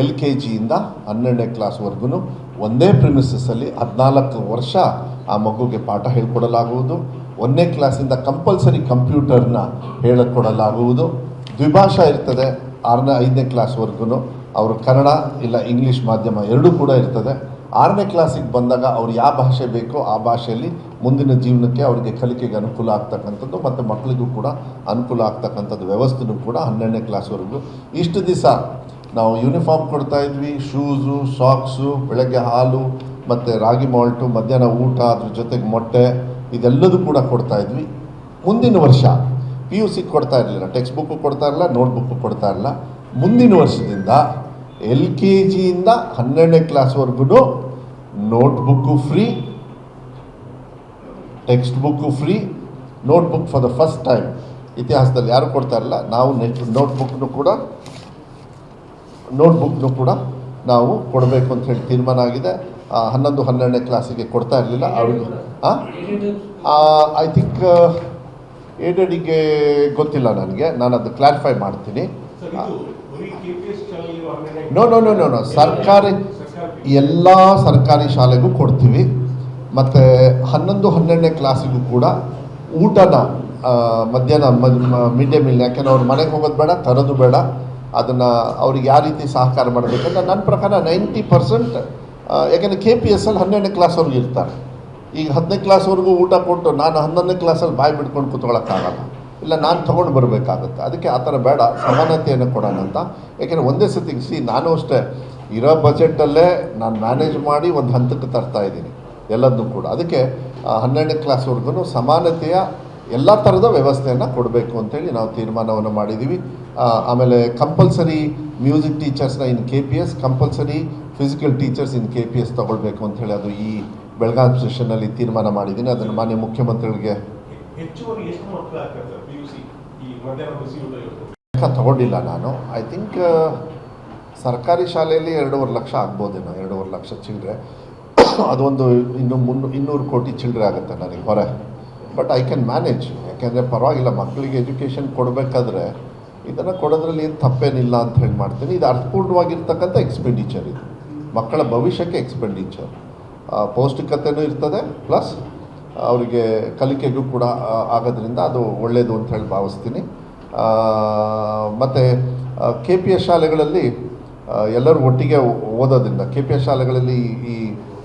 ಎಲ್ ಕೆ ಜಿಯಿಂದ ಹನ್ನೆರಡನೇ ಕ್ಲಾಸ್ವರೆಗೂ ಒಂದೇ ಪ್ರಿಮಿಸಸ್ಸಲ್ಲಿ ಹದಿನಾಲ್ಕು ವರ್ಷ ಆ ಮಗುಗೆ ಪಾಠ ಹೇಳ್ಕೊಡಲಾಗುವುದು. ಒಂದನೇ ಕ್ಲಾಸಿಂದ ಕಂಪಲ್ಸರಿ ಕಂಪ್ಯೂಟರ್ನ ಹೇಳಿಕೊಡಲಾಗುವುದು. ದ್ವಿಭಾಷಾ ಇರ್ತದೆ. ಆರನೇ, ಐದನೇ ಕ್ಲಾಸ್ವರೆಗೂ ಅವರು ಕನ್ನಡ ಇಲ್ಲ ಇಂಗ್ಲೀಷ್ ಮಾಧ್ಯಮ ಎರಡೂ ಕೂಡ ಇರ್ತದೆ. ಆರನೇ ಕ್ಲಾಸಿಗೆ ಬಂದಾಗ ಅವ್ರು ಯಾವ ಭಾಷೆ ಬೇಕೋ ಆ ಭಾಷೆಯಲ್ಲಿ ಮುಂದಿನ ಜೀವನಕ್ಕೆ ಅವರಿಗೆ ಕಲಿಕೆಗೆ ಅನುಕೂಲ ಆಗ್ತಕ್ಕಂಥದ್ದು ಮತ್ತು ಮಕ್ಕಳಿಗೂ ಕೂಡ ಅನುಕೂಲ ಆಗ್ತಕ್ಕಂಥದ್ದು, ವ್ಯವಸ್ಥೆನೂ ಕೂಡ ಹನ್ನೆರಡನೇ ಕ್ಲಾಸ್ವರೆಗೂ ಇಷ್ಟು ದಿವಸ ನಾವು ಯೂನಿಫಾರ್ಮ್ ಕೊಡ್ತಾ ಇದ್ವಿ ಶೂಸು ಸಾಕ್ಸು ಬೆಳಗ್ಗೆ ಹಾಲು, ಮತ್ತು ರಾಗಿ ಮಾಲ್ಟು ಮಧ್ಯಾಹ್ನ ಊಟ, ಅದ್ರ ಜೊತೆಗೆ ಮೊಟ್ಟೆ, ಇದೆಲ್ಲದೂ ಕೂಡ ಕೊಡ್ತಾ ಇದ್ವಿ. ಮುಂದಿನ ವರ್ಷ ಪಿ ಯು ಸಿಗೆ ಕೊಡ್ತಾ ಇರಲಿಲ್ಲ ಟೆಕ್ಸ್ಟ್ ಬುಕ್ಕು ಕೊಡ್ತಾ ಇರಲಿಲ್ಲ ನೋಟ್ ಬುಕ್ಕು ಕೊಡ್ತಾ ಇರಲಿಲ್ಲ. ಮುಂದಿನ ವರ್ಷದಿಂದ ಎಲ್ ಕೆ ಜಿಯಿಂದ ಹನ್ನೆರಡನೇ ಕ್ಲಾಸ್ವರೆಗೂ notebook free textbook free notebook for the first time ಇತಿಹಾಸದಲ್ಲಿ ಯಾರು ಕೊಡ್ತಾ ಇರಲ್ಲ ನಾವು ನೆಟ್ ನೋಟ್ಬುಕ್ನು ಕೂಡ ನೋಟ್ಬುಕ್ನು ಕೂಡ ನಾವು ಕೊಡಬೇಕು ಅಂತ ಹೇಳಿ ತೀರ್ಮಾನ ಆಗಿದೆ. ಹನ್ನೊಂದು ಹನ್ನೆರಡನೇ ಕ್ಲಾಸಿಗೆ ಕೊಡ್ತಾ ಇರಲಿಲ್ಲ. ಅವ್ರಿಗೆ ಐ ಥಿಂಕ್ ಏಡೆಡಿಗೆ ಗೊತ್ತಿಲ್ಲ ನನಗೆ. ನಾನು ಅದು ಕ್ಲಾರಿಫೈ ಮಾಡ್ತೀನಿ no no no no no ಸರ್ಕಾರಿ ಎಲ್ಲ ಸರ್ಕಾರಿ ಶಾಲೆಗೂ ಕೊಡ್ತೀವಿ. ಮತ್ತು ಹನ್ನೊಂದು, ಹನ್ನೆರಡನೇ ಕ್ಲಾಸಿಗೂ ಕೂಡ ಊಟನ ಮಧ್ಯಾಹ್ನ ಮಿಡ್ ಡೇ ಮೀಲ್ ಯಾಕೆಂದ್ರೆ ಅವ್ರು ಮನೆಗೆ ಹೋಗೋದು ಬೇಡ, ತರೋದು ಬೇಡ. ಅದನ್ನು ಅವ್ರಿಗೆ ಯಾವ ರೀತಿ ಸಹಕಾರ ಮಾಡಬೇಕಂದ್ರೆ ನನ್ನ ಪ್ರಕಾರ ನೈಂಟಿ ಪರ್ಸೆಂಟ್ ಯಾಕೆಂದರೆ ಕೆ ಪಿ ಎಸ್ ಅಲ್ಲಿ ಹನ್ನೆರಡನೇ ಕ್ಲಾಸ್ವರೆಗೂ ಇರ್ತಾರೆ. ಈಗ ಹತ್ತನೇ ಕ್ಲಾಸ್ವರೆಗೂ ಊಟ ಕೊಟ್ಟು ನಾನು ಹನ್ನೊಂದನೇ ಕ್ಲಾಸಲ್ಲಿ ಬಾಯಿ ಬಿಟ್ಕೊಂಡು ಕೂತ್ಕೊಳ್ಳೋಕ್ಕಾಗಲ್ಲ ಇಲ್ಲ, ನಾನು ತೊಗೊಂಡು ಬರಬೇಕಾಗುತ್ತೆ. ಅದಕ್ಕೆ ಆ ಥರ ಬೇಡ, ಸಮಾನತೆಯನ್ನು ಕೊಡೋಣ ಅಂತ ಯಾಕೆಂದರೆ ಒಂದೇ ಸತಿಗೆ, ಸಿ, ನಾನು ಅಷ್ಟೇ ಇರೋ ಬಜೆಟಲ್ಲೇ ನಾನು ಮ್ಯಾನೇಜ್ ಮಾಡಿ ಒಂದು ಹಂತಕ್ಕೆ ತರ್ತಾ ಇದ್ದೀನಿ ಎಲ್ಲದನ್ನೂ ಕೂಡ. ಅದಕ್ಕೆ ಹನ್ನೆರಡನೇ ಕ್ಲಾಸ್ವರೆಗೂ ಸಮಾನತೆಯ ಎಲ್ಲ ಥರದ ವ್ಯವಸ್ಥೆಯನ್ನು ಕೊಡಬೇಕು ಅಂತೇಳಿ ನಾವು ತೀರ್ಮಾನವನ್ನು ಮಾಡಿದ್ದೀವಿ ಆಮೇಲೆ compulsory music ಟೀಚರ್ಸ್ನ in K P S compulsory physical teachers in K P S ತೊಗೊಳ್ಬೇಕು ಅಂಥೇಳಿ ಅದು ಈ ಬೆಳಗಾವಿ ಸೆಷನ್ನಲ್ಲಿ ತೀರ್ಮಾನ ಮಾಡಿದ್ದೀನಿ ಅದನ್ನು ಮಾನ್ಯ ಮುಖ್ಯಮಂತ್ರಿಗಳಿಗೆ ಲೆಕ್ಕ ತಗೊಂಡಿಲ್ಲ ನಾನು. ಐ ಥಿಂಕ್ ಸರ್ಕಾರಿ ಶಾಲೆಯಲ್ಲಿ ಎರಡೂವರೆ ಲಕ್ಷ ಆಗ್ಬೋದೇನೋ, ಎರಡೂವರೆ ಲಕ್ಷ ಚಿಲ್ಲರೆ ಅದೊಂದು ಇನ್ನು ಮುನ್ನೂ, ಇನ್ನೂರು ಕೋಟಿ ಚಿಲ್ಲರೆ ಆಗುತ್ತೆ ನನಗೆ ಹೊರೆ. ಬಟ್ ಐ ಕ್ಯಾನ್ ಮ್ಯಾನೇಜ್ ಯಾಕೆಂದರೆ ಪರವಾಗಿಲ್ಲ, ಮಕ್ಕಳಿಗೆ ಎಜುಕೇಷನ್ ಕೊಡಬೇಕಾದ್ರೆ ಇದನ್ನು ಕೊಡೋದ್ರಲ್ಲಿ ಏನು ತಪ್ಪೇನಿಲ್ಲ ಅಂತ ಹೇಳಿ ಮಾಡ್ತೀನಿ. ಇದು ಅರ್ಥಪೂರ್ಣವಾಗಿರ್ತಕ್ಕಂಥ ಎಕ್ಸ್ಪೆಂಡಿಚರ್ ಇದು. ಮಕ್ಕಳ ಭವಿಷ್ಯಕ್ಕೆ ಎಕ್ಸ್ಪೆಂಡಿಚರ್ ಪೌಷ್ಟಿಕತೆಯೂ ಇರ್ತದೆ ಪ್ಲಸ್ ಅವರಿಗೆ ಕಲಿಕೆಗೂ ಕೂಡ ಆಗೋದ್ರಿಂದ ಅದು ಒಳ್ಳೆಯದು ಅಂತ ಹೇಳಿ ಭಾವಿಸ್ತೀನಿ. ಮತ್ತು ಕೆ ಪಿ ಎಸ್ ಶಾಲೆಗಳಲ್ಲಿ ಎಲ್ಲರೂ ಒಟ್ಟಿಗೆ ಓದೋದ್ರಿಂದ ಕೆ ಪಿ ಎಸ್ ಶಾಲೆಗಳಲ್ಲಿ ಈ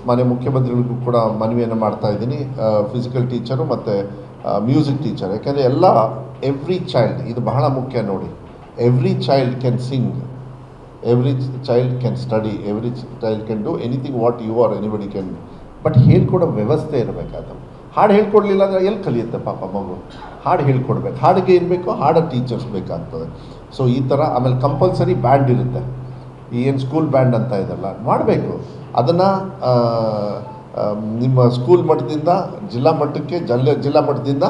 ಮನೆ ಮುಖ್ಯಮಂತ್ರಿಗಳಿಗೂ ಕೂಡ ಮನವಿಯನ್ನು ಮಾಡ್ತಾ ಇದ್ದೀನಿ. ಫಿಸಿಕಲ್ ಟೀಚರು ಮತ್ತು ಮ್ಯೂಸಿಕ್ ಟೀಚರ್ ಯಾಕೆಂದರೆ ಎಲ್ಲ ಎವ್ರಿ ಚೈಲ್ಡ್ ಇದು ಬಹಳ ಮುಖ್ಯ ನೋಡಿ. Every child can sing every child can study every child can do anything what you are anybody can but ಹೇಳ್ಕೊಡೋ ವ್ಯವಸ್ಥೆ ಇರಬೇಕಾದ ಹಾಡು ಹೇಳ್ಕೊಡ್ಲಿಲ್ಲ ಅಂದರೆ ಎಲ್ಲಿ ಕಲಿಯುತ್ತೆ ಪಾಪ ಮಗು? ಹಾಡು ಹೇಳ್ಕೊಡ್ಬೇಕು. ಹಾಡಿಗೆ ಏನು ಬೇಕೋ? ಹಾಡೋ ಟೀಚರ್ಸ್ ಬೇಕಾಗ್ತದೆ. ಸೊ ಈ ಥರ ಆಮೇಲೆ ಕಂಪಲ್ಸರಿ ಬ್ಯಾಂಡ್ ಇರುತ್ತೆ. ಏನು ಸ್ಕೂಲ್ ಬ್ಯಾಂಡ್ ಅಂತ ಇದೆಲ್ಲ ಮಾಡಬೇಕು. ಅದನ್ನು ನಿಮ್ಮ ಸ್ಕೂಲ್ ಮಟ್ಟದಿಂದ ಜಿಲ್ಲಾ ಮಟ್ಟಕ್ಕೆ, ಜಲ್ಲ, ಜಿಲ್ಲಾ ಮಟ್ಟದಿಂದ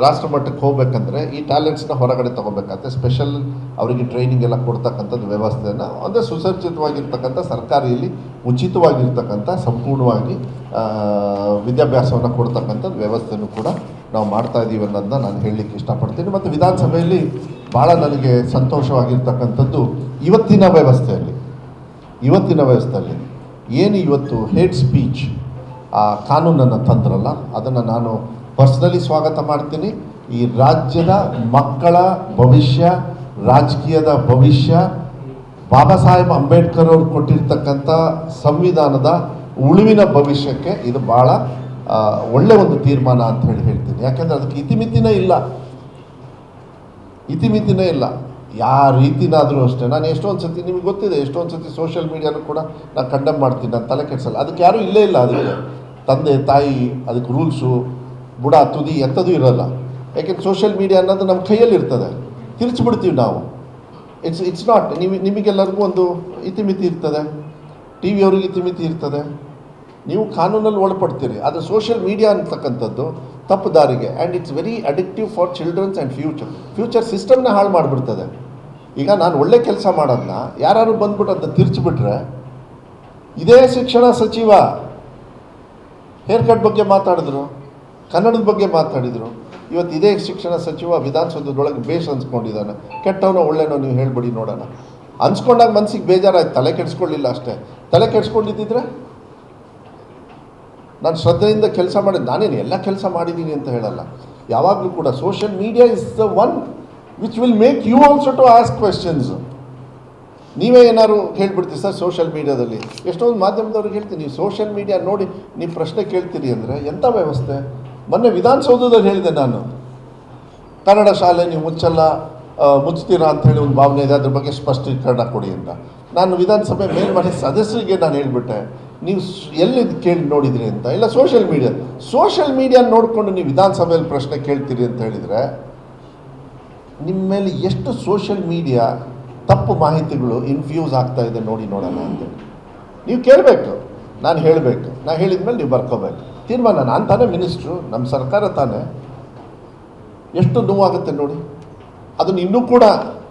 ರಾಷ್ಟ್ರ ಮಟ್ಟಕ್ಕೆ ಹೋಗ್ಬೇಕಂದ್ರೆ ಈ ಟ್ಯಾಲೆಂಟ್ಸ್ನ ಹೊರಗಡೆ ತೊಗೋಬೇಕಂತೆ ಸ್ಪೆಷಲ್ ಅವರಿಗೆ ಟ್ರೈನಿಂಗ್ ಎಲ್ಲ ಕೊಡ್ತಕ್ಕಂಥದ್ದು ವ್ಯವಸ್ಥೆಯನ್ನು ಅಂದರೆ ಸುಸಜ್ಜಿತವಾಗಿರ್ತಕ್ಕಂಥ ಸರ್ಕಾರಿಯಲ್ಲಿ ಉಚಿತವಾಗಿರ್ತಕ್ಕಂಥ ಸಂಪೂರ್ಣವಾಗಿ ವಿದ್ಯಾಭ್ಯಾಸವನ್ನು ಕೊಡ್ತಕ್ಕಂಥದ್ದು ವ್ಯವಸ್ಥೆಯನ್ನು ಕೂಡ ನಾವು ಮಾಡ್ತಾ ಇದ್ದೀವಿ ಅನ್ನೋದನ್ನ ನಾನು ಹೇಳಲಿಕ್ಕೆ ಇಷ್ಟಪಡ್ತೀನಿ. ಮತ್ತು ವಿಧಾನಸಭೆಯಲ್ಲಿ ಭಾಳ ನನಗೆ ಸಂತೋಷವಾಗಿರ್ತಕ್ಕಂಥದ್ದು ಇವತ್ತಿನ ವ್ಯವಸ್ಥೆಯಲ್ಲಿ ಇವತ್ತಿನ ವ್ಯವಸ್ಥೆಯಲ್ಲಿ ಏನು ಇವತ್ತು ಹೇಟ್ ಸ್ಪೀಚ್ ಆ, ಕಾನೂನನ್ನು ತಂದ್ರಲ್ಲ, ಅದನ್ನು ನಾನು ಪರ್ಸ್ನಲಿ ಸ್ವಾಗತ ಮಾಡ್ತೀನಿ. ಈ ರಾಜ್ಯದ ಮಕ್ಕಳ ಭವಿಷ್ಯ, ರಾಜಕೀಯದ ಭವಿಷ್ಯ, ಬಾಬಾ ಸಾಹೇಬ್ ಅಂಬೇಡ್ಕರ್ ಅವರು ಕೊಟ್ಟಿರ್ತಕ್ಕಂಥ ಸಂವಿಧಾನದ ಉಳಿವಿನ ಭವಿಷ್ಯಕ್ಕೆ ಇದು ಭಾಳ ಒಳ್ಳೆ ಒಂದು ತೀರ್ಮಾನ ಅಂತ ಹೇಳಿ ಹೇಳ್ತೀನಿ. ಯಾಕೆಂದ್ರೆ ಅದಕ್ಕೆ ಇತಿಮಿತಿನೇ ಇಲ್ಲ. ಇತಿಮಿತಿನೇ ಇಲ್ಲ. ಯಾವ ರೀತಿನಾದರೂ ಅಷ್ಟೇ. ನಾನು ಎಷ್ಟೊಂದು ಸತಿ ನಿಮಗೆ ಗೊತ್ತಿದೆ ಎಷ್ಟೊಂದು ಸತಿ ಸೋಷಿಯಲ್ ಮೀಡಿಯಾನು ಕೂಡ ನಾನು ಕಂಡಮ್ ಮಾಡ್ತೀನಿ, ನಾನು ತಲೆ ಕೆಡಿಸಲ್ಲ. ಅದಕ್ಕೆ ಯಾರೂ ಇಲ್ಲೇ ಇಲ್ಲ ಅದಕ್ಕೆ ತಂದೆ, ತಾಯಿ, ಅದಕ್ಕೆ ರೂಲ್ಸು ಬುಡ ತುದಿ ಎಂಥದ್ದು ಇರೋಲ್ಲ. ಯಾಕೆಂದ್ರೆ ಸೋಷಿಯಲ್ ಮೀಡಿಯಾ ಅನ್ನೋದು ನಮ್ಮ ಕೈಯಲ್ಲಿರ್ತದೆ. ತಿರ್ಚಿಬಿಡ್ತೀವಿ ನಾವು. ಇಟ್ಸ್ ಇಟ್ಸ್ ನಾಟ್ ನೀವು ನಿಮಗೆಲ್ಲರಿಗೂ ಒಂದು ಇತಿಮಿತಿ ಇರ್ತದೆ. ಟಿ ವಿಯವ್ರಿಗೆ ಇತಿಮಿತಿ ಇರ್ತದೆ. ನೀವು ಕಾನೂನಲ್ಲಿ ಒಳಪಡ್ತೀರಿ. ಆದರೆ ಸೋಷಿಯಲ್ ಮೀಡಿಯಾ ಅಂತಕ್ಕಂಥದ್ದು ತಪ್ಪು ದಾರಿಗೆ. And it's very addictive for childrens and future future ಸಿಸ್ಟಮ್ನ ಹಾಳು ಮಾಡಿಬಿಡ್ತದೆ. ಈಗ ನಾನು ಒಳ್ಳೆ ಕೆಲಸ ಮಾಡೋದನ್ನ ಯಾರು ಬಂದ್ಬಿಟ್ಟು ಅದನ್ನ ತಿರ್ಚಿಬಿಟ್ರೆ, ಇದೇ ಶಿಕ್ಷಣ ಸಚಿವ. ಹೇರ್ ಕಟ್ ಬಗ್ಗೆ ಮಾತಾಡಿದ್ರು. ಕನ್ನಡದ ಬಗ್ಗೆ ಮಾತಾಡಿದರು. ಇವತ್ತು ಇದೇ ಶಿಕ್ಷಣ ಸಚಿವ ವಿಧಾನಸೌಧದೊಳಗೆ ಬೇಷ್ ಅನ್ಸ್ಕೊಂಡಿದ್ದಾನೆ. ಕೆಟ್ಟವನೋ ಒಳ್ಳೆನೋ ನೀವು ಹೇಳ್ಬಿಡಿ ನೋಡೋಣ. ಅನ್ಸ್ಕೊಂಡಾಗ ಮನ್ಸಿಗೆ ಬೇಜಾರಾಯ್ತು. ತಲೆ ಕೆಡಿಸ್ಕೊಳ್ಳಿಲ್ಲ ಅಷ್ಟೇ. ತಲೆ ಕೆಡಿಸ್ಕೊಂಡಿದ್ದಿದ್ರೆ? ನಾನು ಶ್ರದ್ಧೆಯಿಂದ ಕೆಲಸ ಮಾಡಿದ್ದು ನಾನೇನು ಎಲ್ಲ ಕೆಲಸ ಮಾಡಿದ್ದೀನಿ ಅಂತ ಹೇಳಲ್ಲ. ಯಾವಾಗಲೂ ಕೂಡ social media is the one which will make you also to ask questions ನೀವೇ ಏನಾದ್ರು ಹೇಳ್ಬಿಡ್ತೀವಿ ಸರ್ ಸೋಷಿಯಲ್ ಮೀಡಿಯಾದಲ್ಲಿ ಎಷ್ಟೊಂದು ಮಾಧ್ಯಮದವ್ರಿಗೆ ಹೇಳ್ತೀನಿ. ನೀವು ಸೋಷಿಯಲ್ ಮೀಡಿಯಾ ನೋಡಿ, ನೀವು ಪ್ರಶ್ನೆ ಕೇಳ್ತೀರಿ ಅಂದರೆ ಎಂಥ ವ್ಯವಸ್ಥೆ? ಮೊನ್ನೆ ವಿಧಾನಸೌಧದಲ್ಲಿ ಹೇಳಿದೆ ನಾನು. ಕನ್ನಡ ಶಾಲೆ ನೀವು ಮುಚ್ಚಲ್ಲ ಅಂತ ಹೇಳಿ ಒಂದು ಭಾವನೆ ಇದೆ. ಅದ್ರ ಬಗ್ಗೆ ಸ್ಪಷ್ಟೀಕರಣ ಕೊಡಿ ಅಂತ. ನಾನು ವಿಧಾನಸಭೆ ಮೇಲ್ಮನೆ ಸದಸ್ಯರಿಗೆ ನಾನು ಹೇಳಿಬಿಟ್ಟೆ, ನೀವು ಎಲ್ಲಿ ಕೇಳಿ ನೋಡಿದ್ರಿ ಅಂತ? ಇಲ್ಲ ಸೋಷಿಯಲ್ ಮೀಡಿಯಾ ಸೋಷಿಯಲ್ ಮೀಡಿಯಾ ನೋಡಿಕೊಂಡು ನೀವು ವಿಧಾನಸಭೆಯಲ್ಲಿ ಪ್ರಶ್ನೆ ಕೇಳ್ತೀರಿ ಅಂತ ಹೇಳಿದರೆ ನಿಮ್ಮ ಮೇಲೆ ಎಷ್ಟು ಸೋಷಿಯಲ್ ಮೀಡಿಯಾ ತಪ್ಪು ಮಾಹಿತಿಗಳು ಇನ್ಫ್ಯೂಸ್ ಆಗ್ತಾ ಇದೆ ನೋಡಿ ನೋಡೋಣ ಅಂತೇಳಿ ನೀವು ಕೇಳಬೇಕು, ನಾನು ಹೇಳಬೇಕು. ನಾನು ಹೇಳಿದ ಮೇಲೆ ನೀವು ಬರ್ಕೋಬೇಕು. ತೀರ್ಮಾನ ನಾನು ತಾನೇ ಮಿನಿಸ್ಟ್ರು ನಮ್ಮ ಸರ್ಕಾರ ತಾನೇ. ಎಷ್ಟು ನೋವಾಗುತ್ತೆ ನೋಡಿ. ಅದನ್ನು ಇನ್ನೂ ಕೂಡ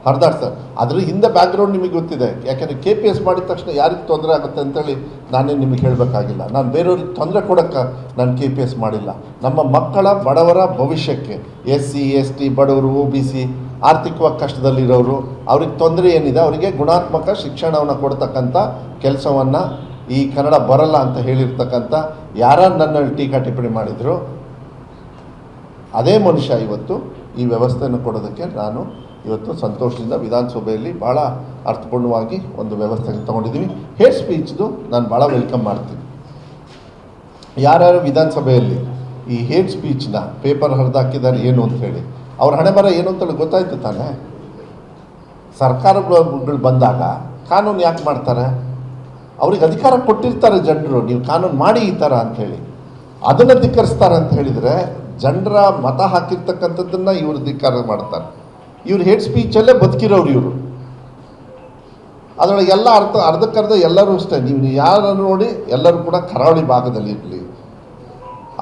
ಹರಿದಾಡ್ತಾರೆ. ಅದ್ರ ಹಿಂದೆ ಬ್ಯಾಕ್ಗ್ರೌಂಡ್ ನಿಮಗೆ ಗೊತ್ತಿದೆ. ಯಾಕೆಂದರೆ ಕೆ ಪಿ ಎಸ್ ಮಾಡಿದ ತಕ್ಷಣ ಯಾರಿಗೆ ತೊಂದರೆ ಆಗುತ್ತೆ ಅಂತೇಳಿ ನಾನೇ ನಿಮಗೆ ಹೇಳಬೇಕಾಗಿಲ್ಲ. ನಾನು ಬೇರೆಯವ್ರಿಗೆ ತೊಂದರೆ ಕೊಡೋಕ್ಕೆ ನಾನು ಕೆ ಪಿ ಎಸ್ ಮಾಡಿಲ್ಲ. ನಮ್ಮ ಮಕ್ಕಳ ಬಡವರ ಭವಿಷ್ಯಕ್ಕೆ ಎಸ್ ಸಿ, ಎಸ್ ಟಿ, ಬಡವರು ಒ ಬಿ ಸಿ ಆರ್ಥಿಕವಾಗಿ ಕಷ್ಟದಲ್ಲಿರೋರು, ಅವ್ರಿಗೆ ತೊಂದರೆ ಏನಿದೆ, ಅವರಿಗೆ ಗುಣಾತ್ಮಕ ಶಿಕ್ಷಣವನ್ನು ಕೊಡ್ತಕ್ಕಂಥ ಕೆಲಸವನ್ನು ಈ ಕನ್ನಡ ಬರಲ್ಲ ಅಂತ ಹೇಳಿರ್ತಕ್ಕಂಥ ಯಾರು ನನ್ನಲ್ಲಿ ಟೀಕಾ ಟಿಪ್ಪಣಿ ಮಾಡಿದರು? ಅದೇ ಮನುಷ್ಯ ಇವತ್ತು ಈ ವ್ಯವಸ್ಥೆಯನ್ನು ಕೊಡೋದಕ್ಕೆ ನಾನು ಇವತ್ತು ಸಂತೋಷದಿಂದ ವಿಧಾನಸಭೆಯಲ್ಲಿ ಭಾಳ ಅರ್ಥಪೂರ್ಣವಾಗಿ ಒಂದು ವ್ಯವಸ್ಥೆಗೆ ತಗೊಂಡಿದ್ದೀನಿ ಹೇಟ್ ಸ್ಪೀಚ್ದು ನಾನು ಭಾಳ ವೆಲ್ಕಮ್ ಮಾಡ್ತೀನಿ. ಯಾರ್ಯಾರು ವಿಧಾನಸಭೆಯಲ್ಲಿ ಈ ಹೇಟ್ ಸ್ಪೀಚ್ನ ಪೇಪರ್ ಹರಿದಾಕಿದ್ದಾರೆ ಏನು ಅಂತ ಹೇಳಿ. ಅವ್ರ ಹಣೆ ಬರ ಏನು ಅಂತೇಳಿ ಗೊತ್ತಾಯ್ತು ತಾನೆ? ಸರ್ಕಾರಗಳು ಬಂದಾಗ ಕಾನೂನು ಯಾಕೆ ಮಾಡ್ತಾರೆ? ಅವ್ರಿಗೆ ಅಧಿಕಾರ ಕೊಟ್ಟಿರ್ತಾರೆ ಜನರು, ನೀವು ಕಾನೂನು ಮಾಡಿ ಈ ಥರ ಅಂಥೇಳಿ ಅದನ್ನು ಧಿಕ್ಕರಿಸ್ತಾರೆ ಅಂತ ಹೇಳಿದರೆ ಜನರ ಮತ ಹಾಕಿರ್ತಕ್ಕಂಥದ್ದನ್ನು ಇವರು ಧಿಕ್ಕಾರ ಮಾಡ್ತಾರೆ. ಇವ್ರು ಹೇಟ್ ಸ್ಪೀಚಲ್ಲೇ ಬದುಕಿರೋರು ಇವರು. ಅದರೊಳಗೆ ಎಲ್ಲ ಅರ್ಥ, ಅರ್ಧಕ್ಕರ್ಧ ಎಲ್ಲರೂ ಅಷ್ಟೇ. ನೀವು ಯಾರನ್ನು ನೋಡಿ ಎಲ್ಲರೂ ಕೂಡ ಕರಾವಳಿ ಭಾಗದಲ್ಲಿ ಇರಲಿ.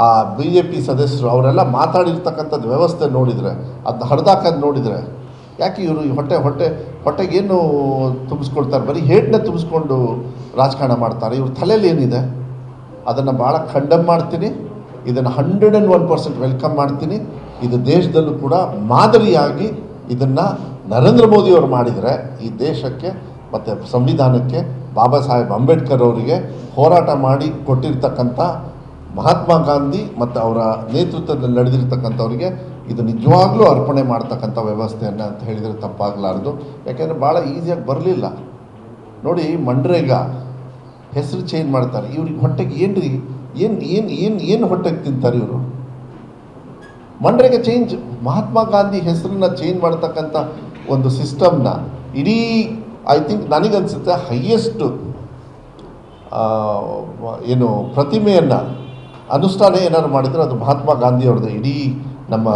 ಆ ಬಿ ಜೆ ಪಿ ಸದಸ್ಯರು, ಅವರೆಲ್ಲ ಮಾತಾಡಿರ್ತಕ್ಕಂಥದ್ದು ವ್ಯವಸ್ಥೆ ನೋಡಿದರೆ ಅದನ್ನ ಹರಿದಾಕೋದು ನೋಡಿದರೆ ಯಾಕೆ ಇವರು ಹೊಟ್ಟೆ ಹೊಟ್ಟೆ ಹೊಟ್ಟೆಗೇನು ತುಂಬಿಸ್ಕೊಳ್ತಾರೆ? ಬರೀ ಹೇಟ್ನ ತುಂಬಿಸ್ಕೊಂಡು ರಾಜಕಾರಣ ಮಾಡ್ತಾರೆ. ಇವ್ರ ತಲೆಯಲ್ಲಿ ಏನಿದೆ? ಅದನ್ನು ಭಾಳ ಖಂಡಮ್ ಮಾಡ್ತೀನಿ. ಇದನ್ನು hundred and one percent welcome ಮಾಡ್ತೀನಿ. ಇದು ದೇಶದಲ್ಲೂ ಕೂಡ ಮಾದರಿಯಾಗಿ ಇದನ್ನು ನರೇಂದ್ರ ಮೋದಿಯವರು ಮಾಡಿದರೆ ಈ ದೇಶಕ್ಕೆ ಮತ್ತು ಸಂವಿಧಾನಕ್ಕೆ ಬಾಬಾ ಸಾಹೇಬ್ ಅಂಬೇಡ್ಕರ್ ಅವರಿಗೆ ಹೋರಾಟ ಮಾಡಿ ಕೊಟ್ಟಿರ್ತಕ್ಕಂಥ ಮಹಾತ್ಮ ಗಾಂಧಿ ಮತ್ತು ಅವರ ನೇತೃತ್ವದಲ್ಲಿ ನಡೆದಿರ್ತಕ್ಕಂಥವ್ರಿಗೆ ಇದು ನಿಜವಾಗ್ಲೂ ಅರ್ಪಣೆ ಮಾಡ್ತಕ್ಕಂಥ ವ್ಯವಸ್ಥೆಯನ್ನು ಅಂತ ಹೇಳಿದರೆ ತಪ್ಪಾಗಲಾರ್ದು. ಯಾಕೆಂದರೆ ಭಾಳ ಈಸಿಯಾಗಿ ಬರಲಿಲ್ಲ. ನೋಡಿ ಮಂಡ್ರೇಗ ಹೆಸರು ಚೇಂಜ್ ಮಾಡ್ತಾರೆ. ಇವ್ರಿಗೆ ಹೊಟ್ಟೆಗೆ ಏನು ರೀ ಏನು ಏನು ಏನು ಏನು ಹೊಟ್ಟೆಗೆ ತಿಂತಾರೆ ಇವರು? ಮಂಡ್ರೇಗ ಚೇಂಜ್ ಮಹಾತ್ಮ ಗಾಂಧಿ ಹೆಸರನ್ನ ಚೇಂಜ್ ಮಾಡ್ತಕ್ಕಂಥ ಒಂದು ಸಿಸ್ಟಮ್ನ ಇಡೀ ಐ ಥಿಂಕ್ ನನಗನ್ಸುತ್ತೆ ಹೈಯೆಸ್ಟ್ ಏನು ಪ್ರತಿಮೆಯನ್ನು, ಅನುಷ್ಠಾನ ಏನಾದ್ರು ಮಾಡಿದರೆ ಅದು ಮಹಾತ್ಮ ಗಾಂಧಿಯವ್ರದ್ದು. ಇಡೀ ನಮ್ಮ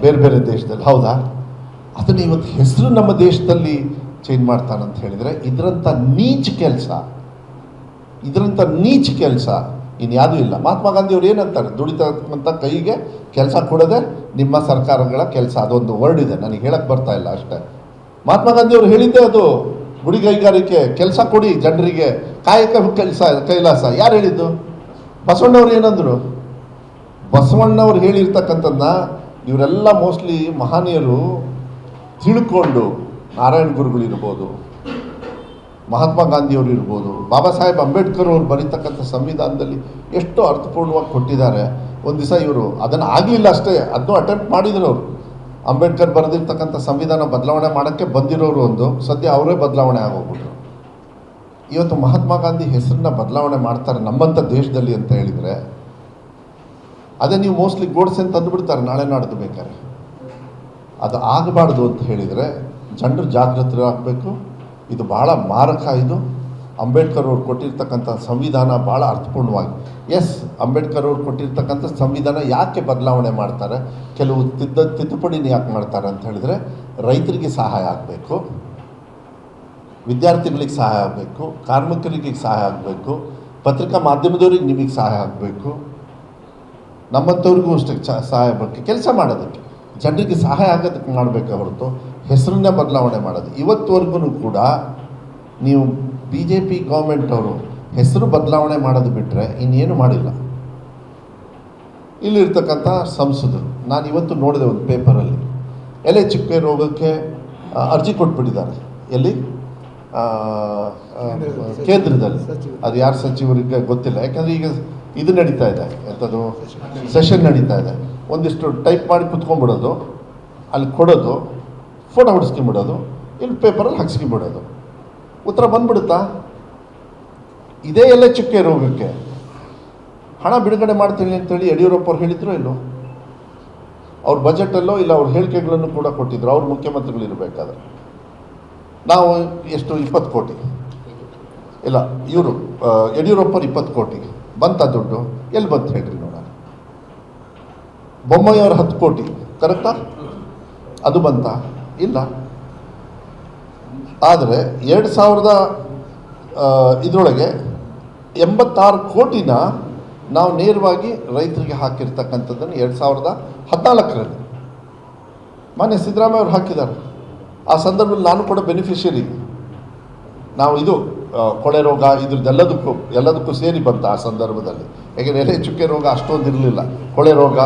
ಬೇರೆ ಬೇರೆ ದೇಶದಲ್ಲಿ, ಹೌದಾ? ಅದನ್ನು ಇವತ್ತು ಹೆಸರು ನಮ್ಮ ದೇಶದಲ್ಲಿ ಚೇಂಜ್ ಮಾಡ್ತಾನಂತ ಹೇಳಿದರೆ ಇದರಂಥ ನೀಚ್ ಕೆಲಸ ಇದರಂಥ ನೀಚ್ ಕೆಲಸ ಇನ್ಯಾವುದೂ ಇಲ್ಲ. ಮಹಾತ್ಮ ಗಾಂಧಿ ಅವ್ರು ಏನಂತಾರೆ? ದುಡಿತಕ್ಕಂಥ ಕೈಗೆ ಕೆಲಸ ಕೊಡದೆ ನಿಮ್ಮ ಸರ್ಕಾರಗಳ ಕೆಲಸ, ಅದೊಂದು ವರ್ಡ್ ಇದೆ. ನನಗೆ ಹೇಳಕ್ಕೆ ಬರ್ತಾ ಇಲ್ಲ ಅಷ್ಟೇ. ಮಹಾತ್ಮ ಗಾಂಧಿ ಅವರು ಹೇಳಿದ್ದೆ ಅದು, ಗುಡಿ ಕೈಗಾರಿಕೆ, ಕೆಲಸ ಕೊಡಿ, ಜನರಿಗೆ ಕಾಯಕ ಕೆಲಸ, ಕೈಲಾಸ. ಯಾರು ಹೇಳಿದ್ದು? ಬಸವಣ್ಣವ್ರು ಏನಂದರು? ಬಸವಣ್ಣವ್ರು ಹೇಳಿರ್ತಕ್ಕಂಥದ್ದನ್ನ ಇವರೆಲ್ಲ ಮೋಸ್ಟ್ಲಿ ಮಹನೀಯರು ತಿಳ್ಕೊಂಡು ನಾರಾಯಣ ಗುರುಗಳು ಇರ್ಬೋದು, ಮಹಾತ್ಮ ಗಾಂಧಿಯವರು ಇರ್ಬೋದು, ಬಾಬಾ ಸಾಹೇಬ್ ಅಂಬೇಡ್ಕರ್ ಅವರು ಬರೀತಕ್ಕಂಥ ಸಂವಿಧಾನದಲ್ಲಿ ಎಷ್ಟು ಅರ್ಥಪೂರ್ಣವಾಗಿ ಕೊಟ್ಟಿದ್ದಾರೆ. ಒಂದು ದಿವಸ ಇವರು ಅದನ್ನು ಆಗಲಿಲ್ಲ ಅಷ್ಟೇ, ಅದನ್ನು ಅಟೆಂಪ್ಟ್ ಮಾಡಿದ್ರು ಅವರು. ಅಂಬೇಡ್ಕರ್ ಬರೆದಿರ್ತಕ್ಕಂಥ ಸಂವಿಧಾನ ಬದಲಾವಣೆ ಮಾಡೋಕ್ಕೆ ಬಂದಿರೋರು ಒಂದು, ಸದ್ಯ ಅವರೇ ಬದಲಾವಣೆ ಆಗೋಗ್ಬಿಟ್ರು. ಇವತ್ತು ಮಹಾತ್ಮ ಗಾಂಧಿ ಹೆಸರನ್ನ ಬದಲಾವಣೆ ಮಾಡ್ತಾರೆ ನಮ್ಮಂಥ ದೇಶದಲ್ಲಿ ಅಂತ ಹೇಳಿದರೆ ಅದೇ ನೀವು ಮೋಸ್ಟ್ಲಿ ಗೋಡ್ಸೆ ಅಂತ ಅಂದ್ಬಿಡ್ತಾರೆ ನಾಳೆ ನಾಡ್ದು ಬೇಕಾದ್ರೆ. ಅದು ಆಗಬಾರ್ದು ಅಂತ ಹೇಳಿದರೆ ಜನರು ಜಾಗೃತರಾಗಬೇಕು ಇದು ಭಾಳ ಮಾರಕ ಇದು. ಅಂಬೇಡ್ಕರ್ ಅವ್ರು ಕೊಟ್ಟಿರ್ತಕ್ಕಂಥ ಸಂವಿಧಾನ ಭಾಳ ಅರ್ಥಪೂರ್ಣವಾಗಿ. ಎಸ್ ಅಂಬೇಡ್ಕರ್ ಅವ್ರು ಕೊಟ್ಟಿರ್ತಕ್ಕಂಥ ಸಂವಿಧಾನ ಯಾಕೆ ಬದಲಾವಣೆ ಮಾಡ್ತಾರೆ? ಕೆಲವು ತಿದ್ದ, ತಿದ್ದುಪಡಿನ ಯಾಕೆ ಮಾಡ್ತಾರೆ ಅಂತ ಹೇಳಿದರೆ ರೈತರಿಗೆ ಸಹಾಯ ಆಗಬೇಕು. ವಿದ್ಯಾರ್ಥಿಗಳಿಗೆ ಸಹಾಯ ಆಗಬೇಕು. ಕಾರ್ಮಿಕರಿಗೆ ಸಹಾಯ ಆಗಬೇಕು. ಪತ್ರಿಕಾ ಮಾಧ್ಯಮದವ್ರಿಗೆ ನಿಮಗೆ ಸಹಾಯ ಆಗಬೇಕು. ನಮ್ಮಂಥವ್ರಿಗೂ ಅಷ್ಟೇ ಚ ಸಹಾಯ ಬಗ್ಗೆ ಕೆಲಸ ಮಾಡೋದಕ್ಕೆ. ಜನರಿಗೆ ಸಹಾಯ ಆಗೋದಕ್ಕೆ ಮಾಡಬೇಕು ಹೊರತು ಹೆಸರನ್ನೇ ಬದಲಾವಣೆ ಮಾಡೋದು. ಇವತ್ತುವರೆಗೂ ಕೂಡ ನೀವು ಬಿ ಜೆ ಪಿ ಗೌರ್ಮೆಂಟವರು ಹೆಸರು ಬದಲಾವಣೆ ಮಾಡೋದು ಬಿಟ್ಟರೆ ಇನ್ನೇನು ಮಾಡಿಲ್ಲ. ಇಲ್ಲಿರ್ತಕ್ಕಂಥ ಸಂಸದರು ನಾನು ಇವತ್ತು ನೋಡಿದೆ ಒಂದು ಪೇಪರಲ್ಲಿ. ಎಲೆ ಚಿಕ್ಕೆ ರೋಗಕ್ಕೆ ಅರ್ಜಿ ಕೊಟ್ಬಿಟ್ಟಿದ್ದಾರೆ. ಎಲ್ಲಿ? ಕೇಂದ್ರದಲ್ಲಿ. ಅದು ಯಾರು ಸಚಿವರಿಗೆ ಗೊತ್ತಿಲ್ಲ. ಯಾಕಂದರೆ ಈಗ ಇದು ನಡೀತಾ ಇದೆ. ಎಂಥದ್ದು ಸೆಷನ್ ನಡೀತಾ ಇದೆ. ಒಂದಿಷ್ಟು ಟೈಪ್ ಮಾಡಿ ಕುತ್ಕೊಂಡ್ಬಿಡೋದು, ಅಲ್ಲಿ ಕೊಡೋದು ಫೋಟೋ ಹೊಡಿಸ್ಕೊಂಬಿಡೋದು ಇಲ್ಲಿ ಪೇಪರಲ್ಲಿ ಹಾಕ್ಸ್ಕೊಂಬಿಡೋದು ಉತ್ತರ ಬಂದ್ಬಿಡುತ್ತಾ? ಇದೇ ಎಲ್ಲ ಚುಕ್ಕೆ ರೋಗಕ್ಕೆ. ಹಣ ಬಿಡುಗಡೆ ಮಾಡ್ತೀನಿ ಅಂತೇಳಿ ಯಡಿಯೂರಪ್ಪ ಅವ್ರು ಹೇಳಿದ್ರು ಇಲ್ಲೋ ಅವ್ರ ಬಜೆಟಲ್ಲೋ ಇಲ್ಲ ಅವ್ರ ಹೇಳಿಕೆಗಳನ್ನು ಕೂಡ ಕೊಟ್ಟಿದ್ರು. ಅವ್ರ ಮುಖ್ಯಮಂತ್ರಿಗಳು ಇರಬೇಕಾದ್ರೆ. ನಾವು ಎಷ್ಟು? ಇಪ್ಪತ್ತು ಕೋಟಿ. ಇಲ್ಲ, ಇವರು ಯಡಿಯೂರಪ್ಪರು ಇಪ್ಪತ್ತು ಕೋಟಿ. ಬಂತ ದುಡ್ಡು, ಎಲ್ಲಿ ಬಂತು ಹೇಳ್ರಿ ನೋಡೋಣ. ಬೊಮ್ಮಾಯಿಯವ್ರ ಹತ್ತು ಕೋಟಿ, ಕರೆಕ್ಟಾ? ಅದು ಬಂತ? ಇಲ್ಲ. ಆದರೆ ಎರಡು ಸಾವಿರದ ಇದರೊಳಗೆ ಎಂಬತ್ತಾರು ಕೋಟಿನ ನಾವು ನೇರವಾಗಿ ರೈತರಿಗೆ ಹಾಕಿರ್ತಕ್ಕಂಥದ್ದನ್ನು ಎರಡು ಸಾವಿರದ ಹದಿನಾಲ್ಕರಲ್ಲಿ ಮಾನ್ಯ ಸಿದ್ದರಾಮಯ್ಯ ಅವರು ಹಾಕಿದ್ದಾರೆ. ಆ ಸಂದರ್ಭದಲ್ಲಿ ನಾನು ಕೂಡ ಬೆನಿಫಿಷರಿ ನಾವು ಇದು ಕೊಳೆ ರೋಗ ಇದ್ರದ್ದೆಲ್ಲದಕ್ಕೂ, ಎಲ್ಲದಕ್ಕೂ ಸೇರಿ ಬಂತ ಆ ಸಂದರ್ಭದಲ್ಲಿ. ಯಾಕೆಂದರೆ ಎಲೆ ಚುಕ್ಕೆ ರೋಗ ಅಷ್ಟೊಂದು ಇರಲಿಲ್ಲ. ಕೊಳೆ ರೋಗ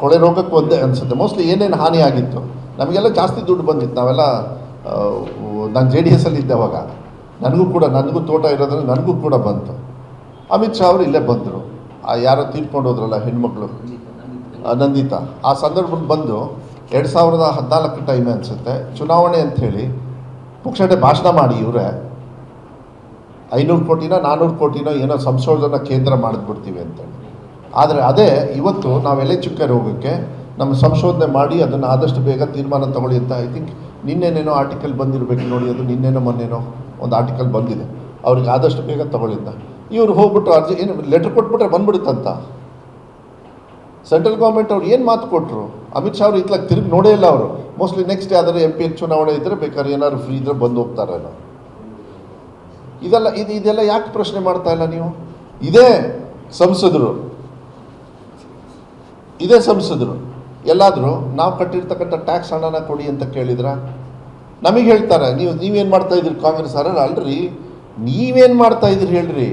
ಕೊಳೆ ರೋಗಕ್ಕೆ ಒಂದೇ ಅನಿಸುತ್ತೆ. ಮೋಸ್ಟ್ಲಿ ಏನೇನು ಹಾನಿ ಆಗಿತ್ತು? ನಮಗೆಲ್ಲ ಜಾಸ್ತಿ ದುಡ್ಡು ಬಂದಿತ್ತು. ನಾವೆಲ್ಲ ನಾನು ಜೆ ಡಿ ಎಸ್ಸಲ್ಲಿ ಇದ್ದೆ ಅವಾಗ. ನನಗೂ ಕೂಡ, ನನಗೂ ತೋಟ ಇರೋದ್ರಲ್ಲಿ ನನಗೂ ಕೂಡ ಬಂತು. ಅಮಿತ್ ಶಾ ಅವರು ಇಲ್ಲೇ ಬಂದರು. ಆ, ಯಾರೋ ತೀರ್ಕೊಂಡು ಹೋದ್ರಲ್ಲ ಹೆಣ್ಮಕ್ಳು? ನಂದಿತಾ. ಆ ಸಂದರ್ಭದಲ್ಲಿ ಬಂದು ಎರಡು ಸಾವಿರದ ಹದಿನಾಲ್ಕು ಟೈಮ್ ಅನಿಸುತ್ತೆ. ಚುನಾವಣೆ ಅಂಥೇಳಿ ಪುಕ್ಷಟೆ ಭಾಷಣ ಮಾಡಿ ಇವರೇ. ಐನೂರು ಕೋಟಿನೋ ನಾನ್ನೂರು ಕೋಟಿನೋ ಏನೋ ಸಂಶೋಧನಾ ಕೇಂದ್ರ ಮಾಡಿದ್ಬಿಡ್ತೀವಿ ಅಂತೇಳಿ ಆದರೆ ಅದೇ ಇವತ್ತು ನಾವು ಎಲೆ ಚುಕ್ಕೆ ರೋಗಕ್ಕೆ ನಮ್ಮ ಸಂಶೋಧನೆ ಮಾಡಿ ಅದನ್ನು ಆದಷ್ಟು ಬೇಗ ತೀರ್ಮಾನ ತಗೊಳ್ಳಿ ಅಂತ ಐ ಥಿಂಕ್ ನಿನ್ನೆನೇನೋ ಆರ್ಟಿಕಲ್ ಬಂದಿರಬೇಕು ನೋಡಿ ಅದು, ನಿನ್ನೇನೋ ಮೊನ್ನೆನೋ ಒಂದು ಆರ್ಟಿಕಲ್ ಬಂದಿದೆ. ಅವ್ರಿಗೆ ಆದಷ್ಟು ಬೇಗ ತಗೊಳ್ಳಿಂದ ಇವ್ರು ಹೋಗ್ಬಿಟ್ಟು ಅರ್ಜಿ, ಏನು ಲೆಟ್ರ್ ಕೊಟ್ಬಿಟ್ರೆ ಬಂದ್ಬಿಡುತ್ತಂತ? ಸೆಂಟ್ರಲ್ ಗೌರ್ಮೆಂಟ್ ಅವ್ರು ಏನು ಮಾತು ಕೊಟ್ಟರು ಅಮಿತ್ ಶಾ ಅವರು ಇತ್ಲಾಗ ತಿರುಗಿ ನೋಡೇ ಇಲ್ಲ ಅವರು. ಮೋಸ್ಟ್ಲಿ ನೆಕ್ಸ್ಟ್ ಯಾವ್ದಾದ್ರು ಎಂ ಪಿ ಚುನಾವಣೆ ಇದ್ದರೆ ಬೇಕಾದ್ರೆ ಏನಾದ್ರು ಫ್ರೀ ಇದ್ರೆ ಬಂದು ಹೋಗ್ತಾರೇನೋ. ಇದೆಲ್ಲ ಇದು ಇದೆಲ್ಲ ಯಾಕೆ ಪ್ರಶ್ನೆ ಮಾಡ್ತಾ ಇಲ್ಲ ನೀವು? ಇದೇ ಸಂಸದರು. ಇದೇ ಸಂಸದರು. ಎಲ್ಲಾದರೂ ನಾವು ಕಟ್ಟಿರ್ತಕ್ಕಂಥ ಟ್ಯಾಕ್ಸ್ ಹಣನ ಕೊಡಿ ಅಂತ ಕೇಳಿದ್ರ? ನಮಗೆ ಹೇಳ್ತಾರೆ, ನೀವು, ನೀವೇನು ಮಾಡ್ತಾ ಇದ್ದೀರಿ ಕಾಂಗ್ರೆಸ್ ಅರ ಅಲ್ರಿ, ನೀವೇನು ಮಾಡ್ತಾ ಇದ್ದೀರಿ ಹೇಳ್ರಿ.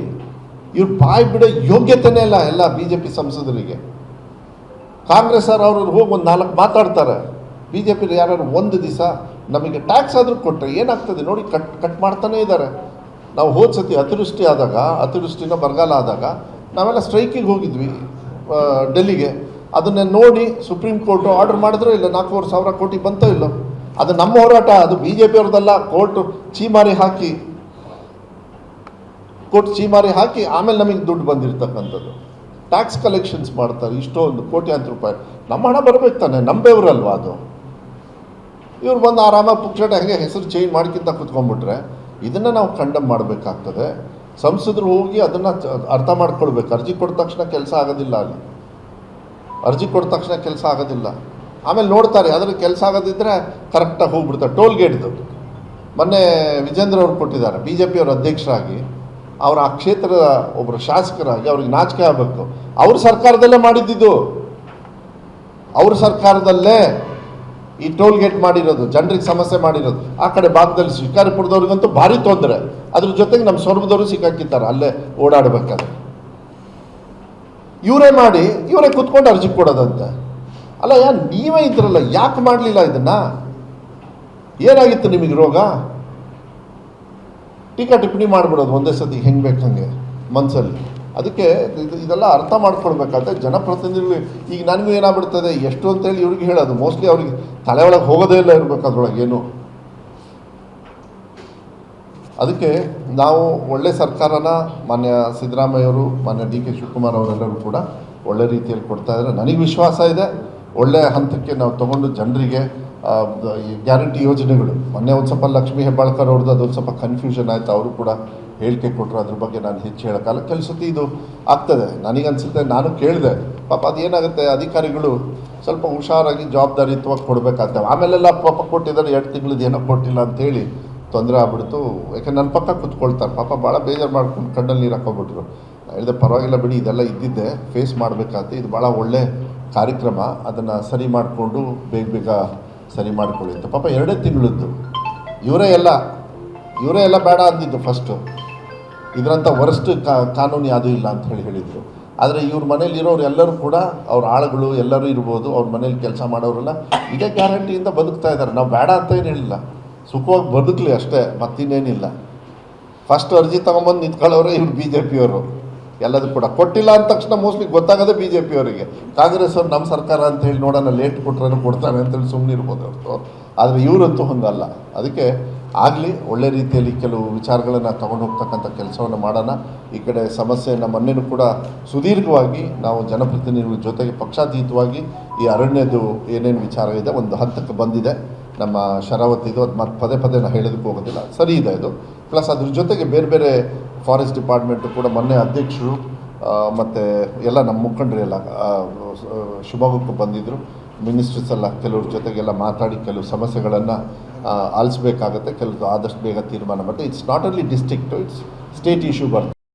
ಇವ್ರು ಬಾಯಿ ಬಿಡೋ ಯೋಗ್ಯತೆನೇ ಇಲ್ಲ ಎಲ್ಲ ಬಿ ಜೆ ಪಿ ಸಂಸದರಿಗೆ. ಕಾಂಗ್ರೆಸ್ ಅವ್ರು ಅವ್ರು ಹೋಗಿ ಒಂದು ನಾಲ್ಕು ಮಾತಾಡ್ತಾರೆ. ಬಿ ಜೆ ಪಿ ಯಾರು ಒಂದು ದಿವಸ ನಮಗೆ ಟ್ಯಾಕ್ಸ್ ಆದರೂ ಕೊಟ್ಟರೆ ಏನಾಗ್ತದೆ? ನೋಡಿ, ಕಟ್ ಕಟ್ ಮಾಡ್ತಾನೇ ಇದ್ದಾರೆ. ನಾವು ಹೋದ ಸತಿ ಅತಿವೃಷ್ಟಿ ಆದಾಗ ಅತಿವೃಷ್ಟಿನ ಬರಗಾಲ ಆದಾಗ ನಾವೆಲ್ಲ ಸ್ಟ್ರೈಕಿಗೆ ಹೋಗಿದ್ವಿ ಡೆಲ್ಲಿಗೆ. ಅದನ್ನೇ ನೋಡಿ ಸುಪ್ರೀಂ ಕೋರ್ಟು ಆರ್ಡರ್ ಮಾಡಿದ್ರೋ ಇಲ್ಲ, ನಾಲ್ಕೂವರೆ ಸಾವಿರ ಕೋಟಿ ಬಂತೋ ಇಲ್ಲ. ಅದು ನಮ್ಮ ಹೋರಾಟ, ಅದು ಬಿ ಜೆ ಪಿಯವ್ರದ್ದಲ್ಲ ಕೋರ್ಟು ಚೀಮಾರಿ ಹಾಕಿ, ಕೋರ್ಟ್ ಚೀಮಾರಿ ಹಾಕಿ ಆಮೇಲೆ ನಮಗೆ ದುಡ್ಡು ಬಂದಿರತಕ್ಕಂಥದ್ದು. ಟ್ಯಾಕ್ಸ್ ಕಲೆಕ್ಷನ್ಸ್ ಮಾಡ್ತಾರೆ, ಇಷ್ಟೊಂದು ಕೋಟ್ಯಾಂತರ ರೂಪಾಯಿ. ನಮ್ಮ ಹಣ ಬರಬೇಕು ತಾನೆ ನಂಬೇವ್ರಲ್ವಾ ಅದು? ಇವ್ರು ಬಂದು ಆರಾಮಾಗಿ ಪುಕ್ಷಟ ಹೆಂಗೆ ಹೆಸರು ಚೇಂಜ್ ಮಾಡ್ಕಿಂತ ಕುತ್ಕೊಂಡ್ಬಿಟ್ರೆ ಇದನ್ನು ನಾವು ಕಂಡಮ್ ಮಾಡಬೇಕಾಗ್ತದೆ. ಸಂಸದರು ಹೋಗಿ ಅದನ್ನು ಅರ್ಥ ಮಾಡ್ಕೊಳ್ಬೇಕು. ಅರ್ಜಿ ಕೊಟ್ಟ ತಕ್ಷಣ ಕೆಲಸ ಆಗೋದಿಲ್ಲ ಅಲ್ಲಿ. ಅರ್ಜಿ ಕೊಟ್ಟ ತಕ್ಷಣ ಕೆಲಸ ಆಗೋದಿಲ್ಲ. ಆಮೇಲೆ ನೋಡ್ತಾರೆ ಅದ್ರ ಕೆಲಸ ಆಗೋದಿದ್ರೆ ಕರೆಕ್ಟಾಗಿ ಹೋಗ್ಬಿಡ್ತಾರೆ. ಟೋಲ್ ಗೇಟ್ದು ಮೊನ್ನೆ ವಿಜೇಂದ್ರ ಅವರು ಕೊಟ್ಟಿದ್ದಾರೆ ಬಿ ಜೆ ಪಿಯವ್ರ ಅಧ್ಯಕ್ಷರಾಗಿ. ಅವರ ಆ ಕ್ಷೇತ್ರದ ಒಬ್ಬರು ಶಾಸಕರಾಗಿ ಅವ್ರಿಗೆ ನಾಚಿಕೆ ಆಗಬೇಕು. ಅವ್ರ ಸರ್ಕಾರದಲ್ಲೇ ಮಾಡಿದ್ದಿದ್ದು ಅವ್ರ ಸರ್ಕಾರದಲ್ಲೇ ಈ ಟೋಲ್ ಗೇಟ್ ಮಾಡಿರೋದು, ಜನರಿಗೆ ಸಮಸ್ಯೆ ಮಾಡಿರೋದು, ಆ ಕಡೆ ಭಾಗದಲ್ಲಿ ಶಿಕಾರಿಪುರದವ್ರಿಗಂತೂ ಭಾರಿ ತೊಂದರೆ. ಅದ್ರ ಜೊತೆಗೆ ನಮ್ಮ ಸ್ವರ್ಗದವರು ಸಿಕ್ಕಾಕಿದ್ದಾರೆ ಅಲ್ಲೇ ಓಡಾಡಬೇಕಾದ್ರೆ. ಇವರೇ ಮಾಡಿ, ಇವರೇ ಕುತ್ಕೊಂಡು ಅರ್ಜಿ ಕೊಡೋದಂತೆ. ಅಲ್ಲ, ಯಾ, ನೀವೇ ಇದ್ರಲ್ಲ, ಯಾಕೆ ಮಾಡಲಿಲ್ಲ ಇದನ್ನ? ಏನಾಗಿತ್ತು ನಿಮಗೆ ರೋಗ? ಟೀಕಾ ಟಿಪ್ಪಣಿ ಮಾಡಿಬಿಡೋದು ಒಂದೇ ಸತಿ ಹೆಂಗೆ ಬೇಕು ಹಂಗೆ ಮನಸ್ಸಲ್ಲಿ ಅದಕ್ಕೆ ಇದು ಇದೆಲ್ಲ ಅರ್ಥ ಮಾಡ್ಕೊಳ್ಬೇಕಾದ್ರೆ ಜನಪ್ರತಿನಿಧಿಗಳು, ಈಗ ನನಗೂ ಏನಾಗ್ಬಿಡ್ತದೆ? ಎಷ್ಟು ಅಂತೇಳಿ ಇವ್ರಿಗೆ ಹೇಳೋದು ಮೋಸ್ಟ್ಲಿ ಅವ್ರಿಗೆ ತಲೆ ಒಳಗೆ ಹೋಗೋದೇ ಇಲ್ಲ ಇರ್ಬೇಕು ಅದ್ರೊಳಗೆ ಏನು. ಅದಕ್ಕೆ ನಾವು ಒಳ್ಳೆ ಸರ್ಕಾರನ, ಮಾನ್ಯ ಸಿದ್ದರಾಮಯ್ಯವರು ಮಾನ್ಯ ಡಿ ಕೆ ಶಿವಕುಮಾರ್ ಅವರೆಲ್ಲರೂ ಕೂಡ ಒಳ್ಳೆ ರೀತಿಯಲ್ಲಿ ಕೊಡ್ತಾ ಇದ್ದಾರೆ. ನನಗೆ ವಿಶ್ವಾಸ ಇದೆ, ಒಳ್ಳೆ ಹಂತಕ್ಕೆ ನಾವು ತಗೊಂಡು ಜನರಿಗೆ ಗ್ಯಾರಂಟಿ ಯೋಜನೆಗಳು. ಮೊನ್ನೆ ಒಂದು ಸ್ವಲ್ಪ ಲಕ್ಷ್ಮೀ ಹೆಬ್ಬಾಳ್ಕರ್ ಅವ್ರದ್ದು ಅದೊಂದು ಸ್ವಲ್ಪ ಕನ್ಫ್ಯೂಷನ್ ಆಯಿತು, ಅವರು ಕೂಡ ಹೇಳಿಕೆ ಕೊಟ್ಟರು ಅದ್ರ ಬಗ್ಗೆ ನಾನು ಹೆಚ್ಚು ಹೇಳೋಕ್ಕಲ್ಲ ಕೆಲವು ಸತಿ ಇದು ಆಗ್ತದೆ. ನನಗನ್ಸುತ್ತೆ, ನಾನು ಕೇಳಿದೆ. ಪಾಪ ಅದೇನಾಗುತ್ತೆ ಅಧಿಕಾರಿಗಳು ಸ್ವಲ್ಪ ಹುಷಾರಾಗಿ ಜವಾಬ್ದಾರಿಯುತವಾಗಿ ಕೊಡಬೇಕಾಗ್ತವೆ. ಆಮೇಲೆಲ್ಲ ಪಾಪ ಕೊಟ್ಟಿದ್ದಾರೆ, ಎರಡು ತಿಂಗಳದ್ದು ಏನೋ ಕೊಟ್ಟಿಲ್ಲ ಅಂತೇಳಿ ತೊಂದರೆ ಆಗ್ಬಿಡ್ತು. ಯಾಕೆ ನನ್ನ ಪಕ್ಕ ಕೂತ್ಕೊಳ್ತಾರೆ. ಪಾಪ ಭಾಳ ಬೇಜಾರು ಮಾಡ್ಕೊಂಡು ಕಣ್ಣಲ್ಲಿ ನೀರು ಹಾಕೋಬಿಟ್ರು ಹೇಳಿದೆ, ಪರವಾಗಿಲ್ಲ ಬಿಡಿ, ಇದೆಲ್ಲ ಇದ್ದಿದ್ದೆ. ಫೇಸ್ ಮಾಡಬೇಕಾಗ್ತದೆ. ಇದು ಭಾಳ ಒಳ್ಳೆ ಕಾರ್ಯಕ್ರಮ. ಅದನ್ನು ಸರಿ ಮಾಡಿಕೊಂಡು ಬೇಗ ಬೇಗ ಸರಿ ಮಾಡ್ಕೊಳ್ಳಿ. ಅಂತ ಪಾಪ ಎರಡೇ ತಿಂಗಳದ್ದು. ಇವರೇ ಎಲ್ಲ ಇವರೇ ಎಲ್ಲ ಬೇಡ ಅಂದಿದ್ದು ಫಸ್ಟು ಇದರಂಥ ವರ್ಸ್ಟ್ ಕಾನೂನು ಯಾವುದೂ ಇಲ್ಲ ಅಂತ ಹೇಳಿ ಹೇಳಿದರು. ಆದರೆ ಇವ್ರ ಮನೇಲಿ ಇರೋರು ಎಲ್ಲರೂ ಕೂಡ ಅವ್ರ ಆಳುಗಳು ಎಲ್ಲರೂ ಇರ್ಬೋದು, ಅವ್ರ ಮನೇಲಿ ಕೆಲಸ ಮಾಡೋರೆಲ್ಲ ಇದೇ ಗ್ಯಾರಂಟಿಯಿಂದ ಬದುಕ್ತಾ ಇದ್ದಾರೆ. ನಾವು ಬೇಡ ಅಂತ ಏನು ಹೇಳಿಲ್ಲ. ಸುಖವಾಗಿ ಬದುಕಲಿ ಅಷ್ಟೇ, ಮತ್ತಿನ್ನೇನಿಲ್ಲ. ಫಸ್ಟ್ ಅರ್ಜಿ ತಗೊಂಬಂದು ನಿಂತ್ಕೊಳ್ಳೋರೆ ಇವ್ರು ಬಿ ಜೆ ಪಿಯವರು ಎಲ್ಲದೂ ಕೂಡ. ಕೊಟ್ಟಿಲ್ಲ ಅಂದ ತಕ್ಷಣ ಮೋಸ್ಟ್ಲಿ ಗೊತ್ತಾಗೋದೇ ಬಿ ಜೆ ಪಿಯವರಿಗೆ ಕಾಂಗ್ರೆಸ್ ಅವ್ರು ನಮ್ಮ ಸರ್ಕಾರ ಅಂತ ಹೇಳಿ ನೋಡೋಣ ಲೇಟ್ ಕೊಟ್ರೆ ಕೊಡ್ತಾರೆ ಅಂತೇಳಿ ಸುಮ್ಮನೆ ಇರ್ಬೋದು ಹೊರತು ಆದರೆ ಇವರಂತೂ ಹಂಗಲ್ಲ. ಅದಕ್ಕೆ ಆಗಲಿ, ಒಳ್ಳೆ ರೀತಿಯಲ್ಲಿ ಕೆಲವು ವಿಚಾರಗಳನ್ನು ತಗೊಂಡು ಹೋಗ್ತಕ್ಕಂಥ ಕೆಲಸವನ್ನು ಮಾಡೋಣ. ಈ ಕಡೆ ಸಮಸ್ಯೆಯನ್ನು ಮೊನ್ನೆನೂ ಕೂಡ ಸುದೀರ್ಘವಾಗಿ ನಾವು ಜನಪ್ರತಿನಿಧಿಗಳ ಜೊತೆಗೆ ಪಕ್ಷಾತೀತವಾಗಿ ಈ ಅರಣ್ಯದು ಏನೇನು ವಿಚಾರ ಇದೆ ಒಂದು ಹಂತಕ್ಕೆ ಬಂದಿದೆ. ನಮ್ಮ ಶರಾವತಿದು ಅದು ಮತ್ತೆ ಪದೇ ಪದೇ ನಾನು ಹೇಳೋದಕ್ಕೆ ಹೋಗೋದಿಲ್ಲ. ಸರಿ ಇದೆ ಇದು. ಪ್ಲಸ್ ಅದ್ರ ಜೊತೆಗೆ ಬೇರೆ ಬೇರೆ ಫಾರೆಸ್ಟ್ ಡಿಪಾರ್ಟ್ಮೆಂಟು ಕೂಡ ಮೊನ್ನೆ ಅಧ್ಯಕ್ಷರು ಮತ್ತು ಎಲ್ಲ ನಮ್ಮ ಮುಖಂಡರು ಎಲ್ಲ ಶಿವಮೊಗ್ಗಕ್ಕೆ ಬಂದಿದ್ದರು ಮಿನಿಸ್ಟರ್ಸ್ ಎಲ್ಲ ಕೆಲವ್ರ ಜೊತೆಗೆಲ್ಲ ಮಾತಾಡಿ ಕೆಲವು ಸಮಸ್ಯೆಗಳನ್ನು ಆಲಿಸ್ಬೇಕಾಗತ್ತೆ. ಕೆಲವು ಆದಷ್ಟು ಬೇಗ ತೀರ್ಮಾನ ಬರುತ್ತೆ it's not only district it's state issue ಬರ್ತದೆ